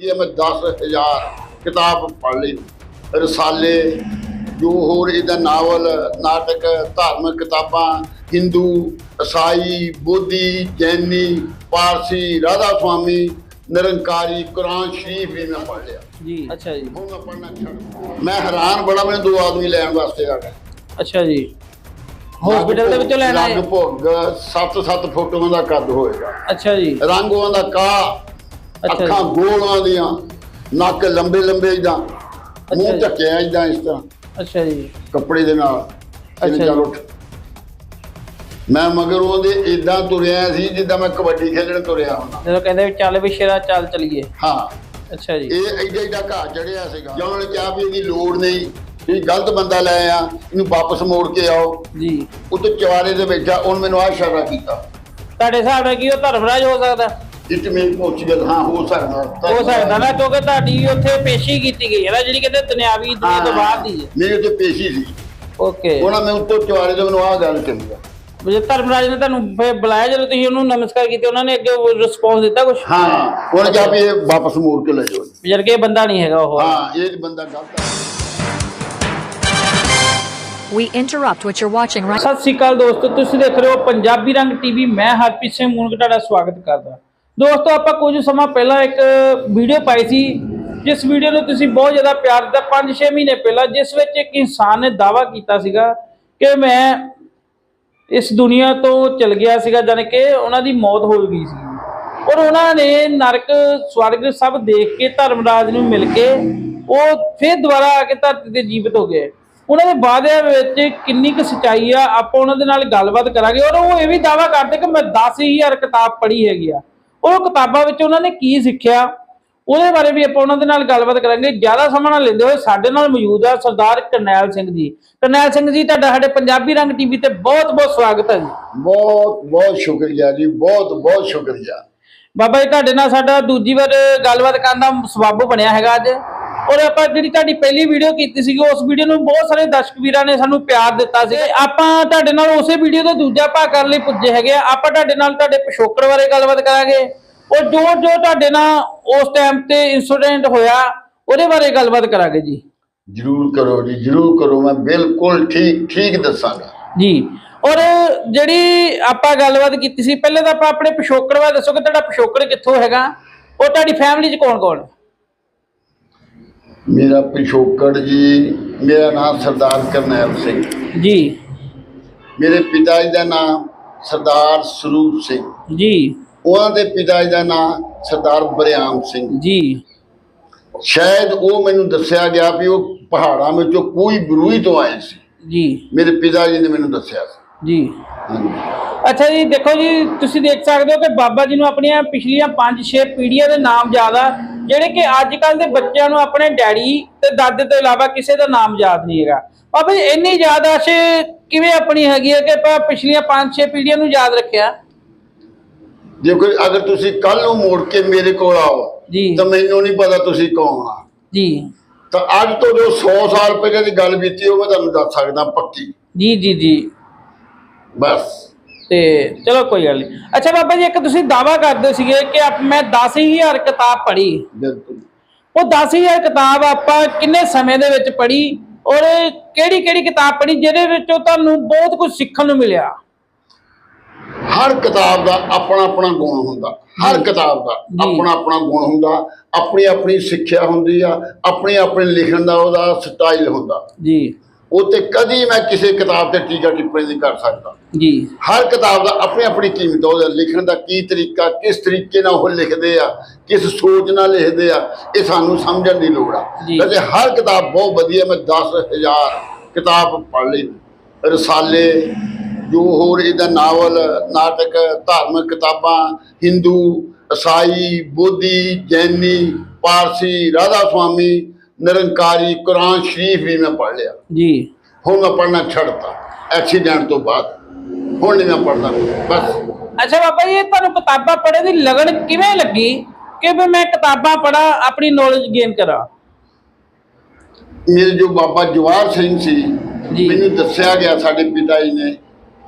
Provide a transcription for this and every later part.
ਇਹ ਮੈਂ 10000 ਕਿਤਾਬ ਪੜ੍ਹ ਲਈ। ਰਸਾਲੇ ਜੋ ਹੋਰ ਇਹਦਾ ਨਾਵਲ ਨਾਟਕ ਧਾਰਮਿਕ ਕਿਤਾਬਾਂ ਹਿੰਦੂ ਈਸਾਈ ਬੋਧੀ ਜੈਨੀ ਪਾਰਸੀ ਰਾਧਾ ਸੁਆਮੀ ਨਿਰੰਕਾਰੀ ਕੁਰਾਨ ਸ਼ਰੀਫ ਵੀ ਮੈਂ ਪੜ੍ਹ ਲਿਆ। ਜੀ। ਅੱਛਾ ਜੀ। ਹੁਣ ਮੈਂ ਪੜ੍ਹਨਾ ਛੱਡ ਮੈਂ ਹੈਰਾਨ ਬੜਾ ਮੈਨੂੰ ਦੋ ਆਦਮੀ ਲੈਣ ਵਾਸਤੇ ਆ ਗਏ। ਅੱਛਾ ਜੀ। ਹਸਪੀਟਲ ਦੇ ਵਿੱਚੋਂ ਲੈਣ ਆਏ ਲਗਭਗ 7-7 ਫੁੱਟਾਂ ਦਾ ਕੱਦ ਹੋਏਗਾ। ਅੱਛਾ ਜੀ। ਰੰਗ ਉਹਨਾਂ ਦਾ ਕਾ। ਅੱਖਾਂ ਗੋਲਾਂ ਦੀਆਂ ਨੱਕ ਲੰਬੇ ਲੰਬੇ ਇਦਾਂ ਮੂੰਹ। ਢੱਕਿਆ ਇਦਾਂ ਇਸ ਤਰ੍ਹਾਂ ਅੱਛਾ ਜੀ। ਕੱਪੜੇ ਦੇ ਨਾਲ ਅੱਛਾ। ਚੱਲ ਉੱਠ। ਮੈਂ ਮਗਰ ਉਹਦੇ ਇਦਾਂ ਤੁਰਿਆ ਸੀ ਜਿੱਦਾਂ ਮੈਂ ਕਬੱਡੀ ਖੇਡਣ ਤੁਰਿਆ ਹੁੰਦਾ। ਜਦੋਂ ਕਹਿੰਦੇ ਵੀ ਚੱਲ ਵੀ ਸ਼ੇਰਾ ਚੱਲ ਚਲੀਏ। ਹਾਂ। ਅੱਛਾ ਜੀ। ਇਹ ਐਡਾ ਐਡਾ ਘਾਹ ਚੜਿਆ ਸੀਗਾ। ਜਦੋਂ ਉਹਨੇ ਕਿਹਾ ਵੀ ਇਹਦੀ ਲੋੜ ਨਹੀਂ ਇਹ ਗਲਤ ਬੰਦਾ ਲੈ ਆ ਇਹਨੂੰ ਵਾਪਸ ਮੋੜ ਕੇ ਆਓ। ਜੀ। ਉੱਤੇ ਚਵਾਰੇ ਦੇ ਬੈਠਾ ਉਹਨ ਮੈਨੂੰ ਆ ਇਸ਼ਾਰਾ ਕੀਤਾ। ਤੁਹਾਡੇ ਹਿਸਾਬ ਨਾਲ ਕੀ ਉਹ ਧਰਮਰਾਜ ਹੋ ਸਕਦਾ? ਇਟ ਮੀਨ ਪੋਰਚੁਗਲ ਹਾਂ ਹੋ ਸਕਦਾ ਹੋ ਸਕਦਾ। ਨਾ ਕਿਉਂਕਿ ਤੁਹਾਡੀ ਉੱਥੇ ਪੇਸ਼ੀ ਕੀਤੀ ਗਈ ਹੈ ਨਾ ਜਿਹੜੀ ਕਹਿੰਦੇ ਦੁਨਿਆਵੀ ਦੁਨੀਆ ਤੋਂ ਬਾਹਰ ਦੀ ਹੈ। ਮੇਰੀ ਉੱਤੇ ਪੇਸ਼ੀ ਸੀ। ਓਕੇ। ਉਹਨਾਂ ਨੇ ਉੱਤੋਂ ਚਵਾਰੇ ਤੋਂ ਮੈਨੂੰ ਆਹ ਗੱਲ ਕਹੀ ਆ। ਜੇ ਧਰਮਰਾਜ ਨੇ ਤੁਹਾਨੂੰ ਫਿਰ ਬੁਲਾਇਆ ਜਦੋਂ ਤੁਸੀਂ ਉਹਨੂੰ ਨਮਸਕਾਰ ਕੀਤੀ ਉਹਨਾਂ ਨੇ ਅੱਗੇ ਰਿਸਪੌਂਸ ਦਿੱਤਾ ਕੁਝ ਹਾਂ। ਉਹਨੇ ਕਿਹਾ ਵੀ ਇਹ ਵਾਪਸ ਮੋੜ ਕੇ ਲੈ ਜਾਓ। ਜਦ ਕਿ ਇਹ ਬੰਦਾ ਨਹੀਂ ਹੈਗਾ ਉਹ। ਹਾਂ ਇਹ ਬੰਦਾ ਗਲਤ ਹੈ We interrupt what you're watching right Sat Sri ਅਕਾਲ ਦੋਸਤੋ ਤੁਸੀਂ ਦੇਖ ਰਹੇ ਹੋ ਪੰਜਾਬੀ ਰੰਗ ਟੀਵੀ। ਮੈਂ ਹਰਪ੍ਰੀਤ ਸਿੰਘ ਮੂਨਕ ਤੁਹਾਡਾ ਸਵਾਗਤ ਕਰਦਾ। ਦੋਸਤੋ, ਆਪਾਂ ਕੁਝ ਸਮਾਂ ਪਹਿਲਾਂ ਇੱਕ ਵੀਡੀਓ ਪਾਈ ਸੀ। ਜਿਸ ਵੀਡੀਓ ਨੂੰ ਤੁਸੀਂ ਬਹੁਤ ਜ਼ਿਆਦਾ ਪਿਆਰ ਦਿੱਤਾ। 5-6 ਮਹੀਨੇ ਪਹਿਲਾਂ ਜਿਸ ਵਿੱਚ ਇੱਕ ਇਨਸਾਨ ਨੇ ਦਾਵਾ ਕੀਤਾ ਸੀਗਾ ਕਿ ਮੈਂ ਇਸ ਦੁਨੀਆ ਤੋਂ ਚਲ ਗਿਆ ਸੀਗਾ, ਜਾਣੀ ਕਿ ਉਹਨਾਂ ਦੀ ਮੌਤ ਹੋ ਗਈ ਸੀ। ਔਰ ਉਹਨਾਂ ਨੇ ਨਰਕ, ਸਵਰਗ ਸਭ ਦੇਖ ਕੇ, ਧਰਮਰਾਜ ਨੂੰ ਮਿਲ ਕੇ ਉਹ ਫਿਰ ਦੁਬਾਰਾ ਆ ਕੇ ਧਰਤੀ ਤੇ ਜੀਵਤ ਹੋ ਗਏ। ਉਹਨਾਂ ਦੇ ਵਾਅਦਿਆਂ ਵਿੱਚ ਕਿੰਨੀ ਕੁ ਸਚਾਈ ਆ, ਆਪਾਂ ਉਹਨਾਂ ਦੇ ਨਾਲ ਗੱਲਬਾਤ ਕਰਾਂਗੇ। ਔਰ ਉਹ ਇਹ ਵੀ ਦਾਵਾ ਕਰਦੇ ਕਿ ਮੈਂ 10000 ਕਿਤਾਬ ਪੜ੍ਹੀ ਹੈਗੀ ਆ। ਉਹ ਕਿਤਾਬਾਂ ਵਿੱਚ ਉਹਨਾਂ ਨੇ ਕੀ ਸਿੱਖਿਆ? ਉਹਦੇ ਬਾਰੇ ਵੀ ਆਪਾਂ ਉਹਨਾਂ ਦੇ ਨਾਲ ਗੱਲਬਾਤ ਕਰਾਂਗੇ। ਜ਼ਿਆਦਾ ਸਮਾਂ ਨਾ ਲੈਂਦੇ ਹੋਏ ਸਾਡੇ ਨਾਲ ਮੌਜੂਦ ਆ ਸਰਦਾਰ ਕਰਨੈਲ ਸਿੰਘ ਜੀ। ਕਰਨੈਲ ਸਿੰਘ ਜੀ ਤੁਹਾਡਾ ਸਾਡੇ ਪੰਜਾਬੀ ਰੰਗ ਟੀਵੀ ਤੇ ਬਹੁਤ ਬਹੁਤ ਸਵਾਗਤ ਹੈ ਜੀ। ਬਹੁਤ ਬਹੁਤ ਸ਼ੁਕਰੀਆ ਜੀ। ਬਹੁਤ ਬਹੁਤ ਸ਼ੁਕਰੀਆ। ਬਾਬਾ ਜੀ ਤੁਹਾਡੇ ਨਾਲ ਸਾਡਾ ਦੂਜੀ ਵਾਰ ਗੱਲਬਾਤ ਕਰਨ ਦਾ ਸਬੱਬ ਬਣਿਆ ਹੈਗਾ ਅੱਜ। ਔਰ ਆਪਾਂ ਜਿਹੜੀ ਤੁਹਾਡੀ ਪਹਿਲੀ ਵੀਡੀਓ ਕੀਤੀ ਸੀਗੀ ਉਸ ਵੀਡੀਓ ਨੂੰ ਬਹੁਤ ਸਾਰੇ ਦਰਸ਼ਕ ਵੀਰਾਂ ਨੇ ਸਾਨੂੰ ਪਿਆਰ ਦਿੱਤਾ ਸੀ ਆਪਾਂ ਤੁਹਾਡੇ ਨਾਲ ਉਸੇ ਵੀਡੀਓ ਦਾ ਦੂਜਾ ਭਾਗ ਕਰਨ ਲਈ ਪੁੱਜੇ ਹੈਗੇ ਆ। ਆਪਾਂ ਤੁਹਾਡੇ ਨਾਲ ਤੁਹਾਡੇ ਪਿਛੋਕੜ ਬਾਰੇ ਗੱਲਬਾਤ ਕਰਾਂਗੇ। ਔਰ ਜੋ ਜੋ ਤੁਹਾਡੇ ਨਾਲ ਉਸ ਟਾਈਮ ਤੇ ਇਨਸੀਡੈਂਟ ਹੋਇਆ ਉਹਦੇ ਬਾਰੇ ਗੱਲਬਾਤ ਕਰਾਂਗੇ ਜੀ। ਜਰੂਰ ਕਰੋ ਜੀ ਜਰੂਰ ਕਰੋ। ਮੈਂ ਬਿਲਕੁਲ ਠੀਕ ਠੀਕ ਦੱਸਾਂਗਾ। ਜੀ। ਔਰ ਜਿਹੜੀ ਆਪਾਂ ਗੱਲਬਾਤ ਕੀਤੀ ਸੀ ਪਹਿਲੇ ਤਾਂ ਆਪਾਂ ਆਪਣੇ ਪਿਛੋਕੜ ਬਾਰੇ ਦੱਸੋ ਕਿ ਤੁਹਾਡਾ ਪਿਛੋਕੜ ਕਿੱਥੋਂ ਹੈਗਾ? ਔਰ ਤੁਹਾਡੀ ਫੈਮਿਲੀ 'ਚ ਕੌਣ ਕੌਣ ਮੇਰਾ ਪਿਛੋਕੜ ਜੀ ਮੇਰਾ ਨਾਮ ਸਰਦਾਰ ਕਰਨੈਲ ਸਿੰਘ। ਜੀ। ਮੇਰੇ ਪਿਤਾ ਜੀ ਦਾ ਨਾਮ ਸਰਦਾਰ ਸਰੂਪ ਸਿੰਘ। ਜੀ। ਉਹਨਾਂ ਦੇ ਪਿਤਾ ਜੀ ਦਾ ਨਾਮ ਸਰਦਾਰ ਬਰਿਆਮ ਸਿੰਘ। ਜੀ। ਸ਼ਾਇਦ ਉਹ ਮੈਨੂੰ ਦੱਸਿਆ ਗਿਆ ਵੀ ਉਹ ਪਹਾੜਾਂ ਵਿੱਚੋਂ ਕੋਈ ਬਰੂਈ ਤੋਂ ਆਏ ਸੀ। ਜੀ। ਮੇਰੇ ਪਿਤਾ ਜੀ ਨੇ ਮੈਨੂੰ ਦੱਸਿਆ ਸੀ। ਜੀ। ਅੱਛਾ ਜੀ ਦੇਖੋ ਜੀ ਤੁਸੀਂ ਦੇਖ ਸਕਦੇ ਹੋ ਕਿ ਬਾਬਾ ਜੀ ਨੂੰ ਆਪਣੀਆਂ ਪਿਛਲੀਆਂ 5-6 ਪੀੜ੍ਹੀਆਂ ਦੇ ਨਾਮ ਆ। ਜਿਹੜੇ ਕਿ ਅੱਜ ਕੱਲ ਦੇ ਬੱਚਿਆਂ ਨੂੰ ਆਪਣੇ ਡੈਡੀ ਤੇ ਦਾਦੇ ਤੋਂ ਇਲਾਵਾ ਕਿਸੇ ਦਾ ਨਾਮ ਯਾਦ ਨਹੀਂ ਹੈਗਾ। ਬਾਬਾ ਜੀ ਇੰਨੀ ਯਾਦਾਸ਼ ਕਿਵੇਂ ਆਪਣੀ ਹੈਗੀ ਹੈ ਕਿ ਆਪਾਂ ਪਿਛਲੀਆਂ 5-6 ਪੀੜ੍ਹੀਆਂ ਨੂੰ ਯਾਦ ਰੱਖਿਆ? ਜੇ ਕੋਈ ਅਗਰ ਤੁਸੀਂ ਕੱਲ ਨੂੰ ਮੋੜ ਕੇ ਮੇਰੇ ਕੋਲ ਆਓ ਜੀ। ਤਾਂ ਮੈਨੂੰ ਨਹੀਂ ਪਤਾ ਤੁਸੀਂ ਕੌਣ ਆ। ਜੀ। ਤਾਂ ਅੱਜ ਤੋਂ ਜੋ 100 ਸਾਲ ਪਹਿਲਾਂ ਦੀ ਗੱਲ ਬੀਤੀ ਉਹ ਮੈਂ ਤੁਹਾਨੂੰ ਦੱਸ ਸਕਦਾ ਪੱਕੀ। ਜੀ ਜੀ ਜੀ। ਬਸ। ਤੇ ਚਲੋ ਕੋਈ ਗੱਲ ਨਹੀਂ। ਅੱਛਾ ਬਾਬਾ ਜੀ ਇੱਕ ਤੁਸੀਂ ਦਾਵਾ ਕਰਦੇ ਸੀਗੇ ਕਿ ਆਪ- ਮੈਂ 10000 ਕਿਤਾਬ ਪੜ੍ਹੀ। ਬਿਲਕੁਲ। ਉਹ 10000 ਕਿਤਾਬ ਆਪਾਂ ਕਿੰਨੇ ਸਮੇਂ ਦੇ ਵਿੱਚ ਪੜ੍ਹੀ ਔਰ ਕਿਹੜੀ ਕਿਹੜੀ ਕਿਤਾਬ ਪੜ੍ਹੀ ਜਿਹਦੇ ਵਿੱਚੋਂ ਤੁਹਾਨੂੰ ਬਹੁਤ ਕੁਝ ਸਿੱਖਣ ਨੂੰ ਮਿਲਿਆ? ਹਰ ਕਿਤਾਬ ਦਾ ਆਪਣਾ ਆਪਣਾ ਗੁਣ ਹੁੰਦਾ। ਹਰ ਕਿਤਾਬ ਦਾ। ਆਪਣਾ ਆਪਣਾ ਗੁਣ ਹੁੰਦਾ। ਆਪਣੀ ਆਪਣੀ ਸਿੱਖਿਆ ਹੁੰਦੀ ਆ। ਆਪਣੀ ਆਪਣੀ ਲਿਖਣ ਦਾ ਉਹਦਾ ਸਟਾਈਲ ਹੁੰਦਾ। ਜੀ। ਉਹ ਤੇ ਕਦੀ ਮੈਂ ਕਿਸੇ ਕਿਤਾਬ ਤੇ ਟੀਕਾ ਟਿੱਪਣੀ ਨਹੀਂ ਕਰ ਸਕਦਾ। ਜੀ। ਹਰ ਕਿਤਾਬ ਦਾ ਆਪਣੀ ਆਪਣੀ ਕੀਮਤ ਆ, ਉਹਦਾ ਲਿਖਣ ਦਾ ਕੀ ਤਰੀਕਾ ਕਿਸ ਤਰੀਕੇ ਨਾਲ ਉਹ ਲਿਖਦੇ ਆ ਕਿਸ ਸੋਚ ਨਾਲ ਲਿਖਦੇ ਆ ਇਹ ਸਾਨੂੰ ਸਮਝਣ ਦੀ ਲੋੜ ਆ। ਵੈਸੇ ਹਰ ਕਿਤਾਬ ਬਹੁਤ ਵਧੀਆ ਮੈਂ 10000 ਕਿਤਾਬ ਪੜ੍ਹ ਲਈ। ਰਸਾਲੇ ਜੋ ਹੋਰ ਇਹਦਾ ਨਾਵਲ ਨਾਟਕ ਧਾਰਮਿਕ ਕਿਤਾਬਾਂ ਹਿੰਦੂ ਈਸਾਈ ਬੋਧੀ ਜੈਨੀ ਪਾਰਸੀ ਰਾਧਾ ਸੁਆਮੀ ਨਿਰੰਕਾਰੀ ਕੁਰਾਨ ਸ਼ਰੀਫ ਵੀ ਮੈਂ ਪੜ੍ਹ ਲਿਆ। ਜੀ। ਹੁਣ ਮੈਂ ਪੜ੍ਹਨਾ ਛੱਡਤਾ। ਐਕਸੀਡੈਂਟ ਤੋਂ ਬਾਅਦ। ਹੁਣ ਨਹੀਂ ਮੈਂ ਪੜ੍ਹਦਾ। ਬਸ। ਅੱਛਾ ਬਾਬਾ ਜੀ ਇਹ ਤੁਹਾਨੂੰ ਕਿਤਾਬਾਂ ਪੜ੍ਹਨ ਦੀ ਲਗਨ ਕਿਵੇਂ ਲੱਗੀ? ਕਿ ਵੀ ਮੈਂ ਕਿਤਾਬਾਂ ਪੜ੍ਹਾਂ ਆਪਣੀ ਨੌਲੇਜ ਗੇਨ ਕਰਾਂ? ਮੇਰੇ ਜੋ ਬਾਬਾ ਜਵਾਰ ਸਿੰਘ ਸੀ ਜੀ। ਮੈਨੂੰ ਦੱਸਿਆ ਗਿਆ ਸਾਡੇ ਪਿਤਾ ਜੀ ਨੇ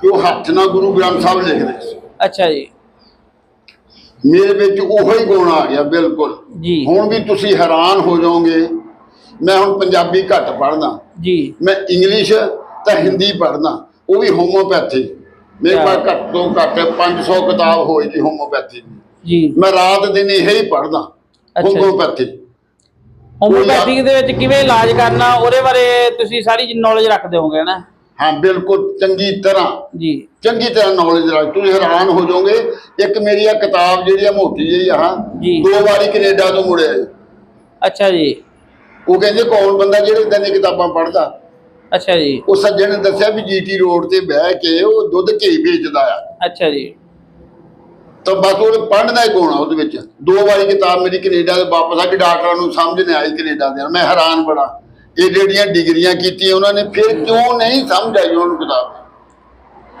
ਕਿ ਉਹ ਹੱਥ ਨਾਲ ਗੁਰੂ ਗ੍ਰੰਥ ਸਾਹਿਬ ਲਿਖਦੇ ਸੀ। ਅੱਛਾ ਜੀ। ਮੇਰੇ ਵਿੱਚ ਉਹੋ ਹੀ ਗੁਣ ਆ ਗਿਆ ਬਿਲਕੁਲ। ਜੀ। ਹੁਣ ਵੀ ਤੁਸੀਂ ਹੈਰਾਨ ਹੋ ਜਾਓਗੇ ਮੈਂ ਹੁਣ ਪੰਜਾਬੀ ਘੱਟ ਪੜ੍ਹਦਾ ਜੀ। ਮੈਂ ਇੰਗਲਿਸ਼ ਤਾਂ ਹਿੰਦੀ ਪੜ੍ਹਦਾ ਉਹ ਵੀ ਹੋਮੋਪੈਥੀ ਮੇਰੇ ਕੋਲ ਘੱਟ ਤੋਂ ਘੱਟ 500 ਕਿਤਾਬ ਹੋਏਗੀ ਹੋਮੋਪੈਥੀ ਦੀ। ਜੀ। ਮੈਂ ਰਾਤ ਦਿਨ ਇਹ ਹੀ ਪੜ੍ਹਦਾ ਜੀ। ਹੋਮੋਪੈਥੀ ਹੋਮੋਪੈਥਿਕ ਦੇ ਵਿੱਚ ਕਿਵੇਂ ਇਲਾਜ ਕਰਨਾ ਉਹਦੇ ਬਾਰੇ ਤੁਸੀਂ ਸਾਰੀ ਨੌਲੇਜ ਰੱਖਦੇ ਹੋਵੋਗੇ ਨਾ? ਹਾਂ ਬਿਲਕੁਲ ਚੰਗੀ ਤਰ੍ਹਾਂ। ਜੀ। ਚੰਗੀ ਤਰ੍ਹਾਂ ਨੌਲੇਜ ਰੱਖ। ਤੁਸੀਂ ਹੈਰਾਨ ਹੋ ਜਾਓਗੇ ਇੱਕ ਮੇਰੀ ਆ ਕਿਤਾਬ ਜਿਹੜੀ ਆ ਮੋਟੀ ਜਿਹੀ ਆ ਜੀ। ਦੋ ਵਾਰੀ ਕੈਨੇਡਾ ਤੋਂ ਮੁੜਿਆ ਜੀ। ਅੱਛਾ ਜੀ। ਉਹ ਕਹਿੰਦੇ ਕੌਣ ਬੰਦਾ ਜਿਹੜੇ ਇਦਾਂ ਦੀਆਂ ਕਿਤਾਬਾਂ ਪੜ੍ਹਦਾ? ਅੱਛਾ ਜੀ। ਉਹ ਸੱਜਣ ਨੇ ਦੱਸਿਆ ਵੀ ਜੀਟੀ ਰੋਡ ਤੇ ਬਹਿ ਕੇ ਉਹ ਦੁੱਧ ਘੀ ਵੇਚਦਾ ਆ। ਅੱਛਾ ਜੀ। ਤਾਂ ਬਸ ਉਹ ਪੜ੍ਹਨ ਦਾ ਹੀ ਗੁਣ ਆ ਉਹਦੇ ਵਿੱਚ? ਦੋ ਵਾਰੀ ਕਿਤਾਬ ਮੇਰੀ ਕੈਨੇਡਾ ਦੇ ਵਾਪਸ ਆ ਕੇ ਡਾਕਟਰਾਂ ਨੂੰ ਸਮਝ ਨਹੀਂ ਆਈ ਕੈਨੇਡਾ ਦੇ। ਮੈਂ ਹੈਰਾਨ ਬੜਾ। ਇਹ ਜਿਹੜੀਆਂ ਡਿਗਰੀਆਂ ਕੀਤੀਆਂ ਉਹਨਾਂ ਨੇ ਫਿਰ ਕਿਉਂ ਨਹੀਂ ਸਮਝ ਆਈ ਉਹਨਾਂ ਨੂੰ ਕਿਤਾਬ?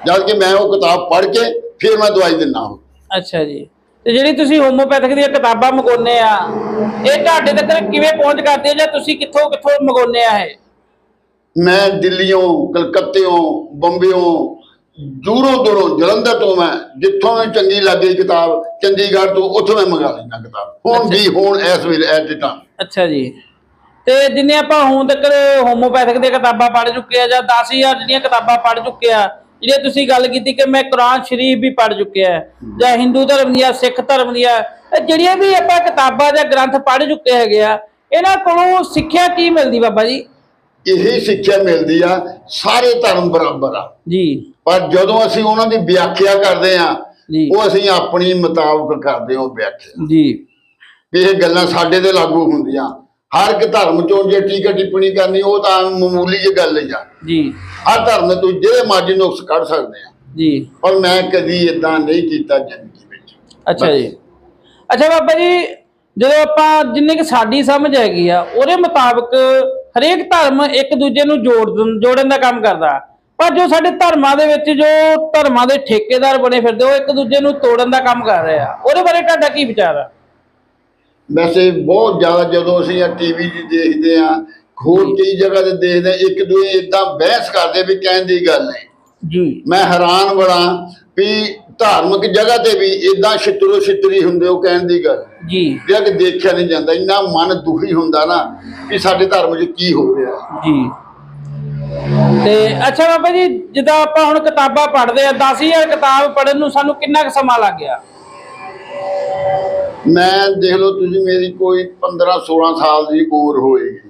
ਜਦ ਕਿ ਮੈਂ ਉਹ ਕਿਤਾਬ ਪੜ੍ਹ ਕੇ ਫਿਰ ਮੈਂ ਦਵਾਈ ਦਿੰਦਾ ਹਾਂ। ਅੱਛਾ ਜੀ। ਤੇ ਜਿਹੜੀ ਤੁਸੀਂ ਹੋਮੋਪੈਥਿਕ ਦੀਆਂ ਕਿਤਾਬਾਂ ਮੰਗਾਉਂਦੇ ਆ ਇਹ ਤੁਹਾਡੇ ਤੱਕ ਕਿਵੇਂ ਪਹੁੰਚ ਕਰਦੇ ਆ ਜਾਂ ਤੁਸੀਂ ਕਿੱਥੋਂ ਕਿੱਥੋਂ ਮੰਗਾਉਂਦੇ ਆ ਇਹ? ਮੈਂ ਦਿੱਲੀੋਂ ਕਲਕੱਤੇੋਂ ਬੰਬਿਓਂ ਦੂਰੋਂ ਦੂਰੋਂ ਜਲੰਧਰ ਤੋਂ ਮੈਂ ਜਿੱਥੋਂ ਮੈਨੂੰ ਚੰਗੀ ਲੱਗੀ ਕਿਤਾਬ ਚੰਡੀਗੜ੍ਹ ਤੋਂ ਉੱਥੋਂ ਮੈਂ ਮੰਗਾ ਲੈਂਦਾ ਕਿਤਾਬ। ਹੁਣ ਵੀ ਹੁਣ ਇਸ ਵੇਲੇ ਐਟ ਦ ਟਾਈਮ। ਅੱਛਾ ਜੀ। ਤੇ ਜਿੰਨੇ ਆਪਾਂ ਹੁਣ ਤੱਕ ਹੋਮੋਪੈਥਿਕ ਦੀਆਂ ਕਿਤਾਬਾਂ ਪੜ੍ਹ ਚੁੱਕੇ ਆ ਜਾਂ 10000 ਜਿਹੜੀਆਂ ਕਿਤਾਬਾਂ ਪੜ੍ਹ ਚੁੱਕੇ ਆ ਜਿਹੜੇ ਤੁਸੀਂ ਗੱਲ ਕੀਤੀ ਕਿ ਮੈਂ ਕੁਰਾਨ ਸ਼ਰੀਫ ਵੀ ਪੜ੍ਹ ਚੁੱਕਿਆ ਜਾਂ ਹਿੰਦੂ ਧਰਮ ਦੀਆਂ ਸਿੱਖ ਧਰਮ ਦੀਆਂ ਇਹ ਜਿਹੜੀਆਂ ਵੀ ਆਪਾਂ ਕਿਤਾਬਾਂ ਜਾਂ ਗ੍ਰੰਥ ਪੜ੍ਹ ਚੁੱਕੇ ਹੈਗੇ ਆ ਇਹਨਾਂ ਕੋਲੋਂ ਸਿੱਖਿਆ ਕੀ ਮਿਲਦੀ ਬਾਬਾ ਜੀ? ਇਹੀ ਸਿੱਖਿਆ ਮਿਲਦੀ ਆ ਸਾਰੇ ਧਰਮ ਬਰਾਬਰ ਆ। ਜੀ। ਪਰ ਜਦੋਂ ਅਸੀਂ ਉਹਨਾਂ ਦੀ ਵਿਆਖਿਆ ਕਰਦੇ ਆ ਉਹ ਅਸੀਂ ਆਪਣੀ ਮੁਤਾਬਕ ਕਰਦੇ ਹਾਂ ਵਿਆਖਿਆ। ਜੀ। ਇਹ ਗੱਲਾਂ ਸਾਡੇ ਤੇ ਲਾਗੂ ਹੁੰਦੀਆਂ। ਹਰ ਇੱਕ ਧਰਮ ਚੋਂ ਜੇ ਟੀਕਾ ਟਿੱਪਣੀ ਕਰਨੀ ਉਹ ਤਾਂ ਮਾਮੂਲੀ ਜਿਹੀ ਗੱਲ ਹੀ ਆ। ਜੀ। ਹਰ ਧਰਮ ਤੁਸੀਂ ਜਿਹੜੇ ਮਰਜ਼ੀ ਨੁਕਸ ਕੱਢ ਸਕਦੇ ਆ। ਜੀ। ਪਰ ਮੈਂ ਕਦੀ ਇਦਾਂ ਨਹੀਂ ਕੀਤਾ ਜ਼ਿੰਦਗੀ ਵਿੱਚ। ਅੱਛਾ ਜੀ। ਅੱਛਾ ਬਾਬਾ ਜੀ ਜਦੋਂ ਆਪਾਂ ਜਿੰਨੇ ਕਿ ਸਾਡੀ ਸਮਝ ਹੈਗੀ ਆ ਉਹਦੇ ਮੁਤਾਬਕ ਹਰੇਕ ਧਰਮ ਇੱਕ ਦੂਜੇ ਨੂੰ ਜੋੜ ਜੋੜਨ ਦਾ ਕੰਮ ਕਰਦਾ। ਪਰ ਜੋ ਸਾਡੇ ਧਰਮਾਂ ਦੇ ਵਿੱਚ ਜੋ ਧਰਮਾਂ ਦੇ ਠੇਕੇਦਾਰ ਬਣੇ ਫਿਰਦੇ ਉਹ ਇੱਕ ਦੂਜੇ ਨੂੰ ਤੋੜਨ ਦਾ ਕੰਮ ਕਰ ਰਹੇ ਆ। ਉਹਦੇ ਬਾਰੇ ਤੁਹਾਡਾ ਕੀ ਵਿਚਾਰ ਆ? ਵੈਸੇ ਬਹੁਤ ਜ਼ਿਆਦਾ ਜਦੋਂ ਅਸੀਂ ਆ ਟੀਵੀ 'ਚ ਦੇਖਦੇ ਆ ਹੋਰ ਕਈ ਜਗ੍ਹਾ ਤੇ ਦੇਖਦੇ ਆ ਇੱਕ ਦੂਏ ਇਦਾਂ ਬਹਿਸ ਕਰਦੇ ਵੀ ਕਹਿਣ ਦੀ ਗੱਲ ਨਹੀਂ। ਜੀ। ਮੈਂ ਹੈਰਾਨ ਬੜਾ ਵੀ ਧਾਰਮਿਕ ਜਗ੍ਹਾ ਤੇ ਵੀ ਇਦਾਂ ਛਿੱਤਰੋ ਛਿੱਤਰੀ ਹੁੰਦੇ ਉਹ ਕਹਿਣ ਦੀ ਗੱਲ ਜੀ। ਜਿਹੜਾ ਕਿ ਦੇਖਿਆ ਨਹੀਂ ਜਾਂਦਾ ਇੰਨਾ ਮਨ ਦੁਖੀ ਹੁੰਦਾ ਨਾ ਵੀ ਸਾਡੇ ਧਰਮ 'ਚ ਕੀ ਹੋ ਰਿਹਾ। ਜੀ। ਤੇ ਅੱਛਾ ਬਾਬਾ ਜੀ ਜਿੱਦਾਂ ਆਪਾਂ ਹੁਣ ਕਿਤਾਬਾਂ ਪੜ੍ਹਦੇ ਆ 10000 ਕਿਤਾਬ ਪੜ੍ਹਨ ਨੂੰ ਸਾਨੂੰ ਕਿੰਨਾ ਕੁ ਸਮਾਂ ਲੱਗ ਗਿਆ? ਮੈਂ ਦੇਖ ਲਓ ਤੁਸੀਂ ਮੇਰੀ ਕੋਈ 15 16 ਸਾਲ ਦੀ ਉਮਰ ਹੋਏਗੀ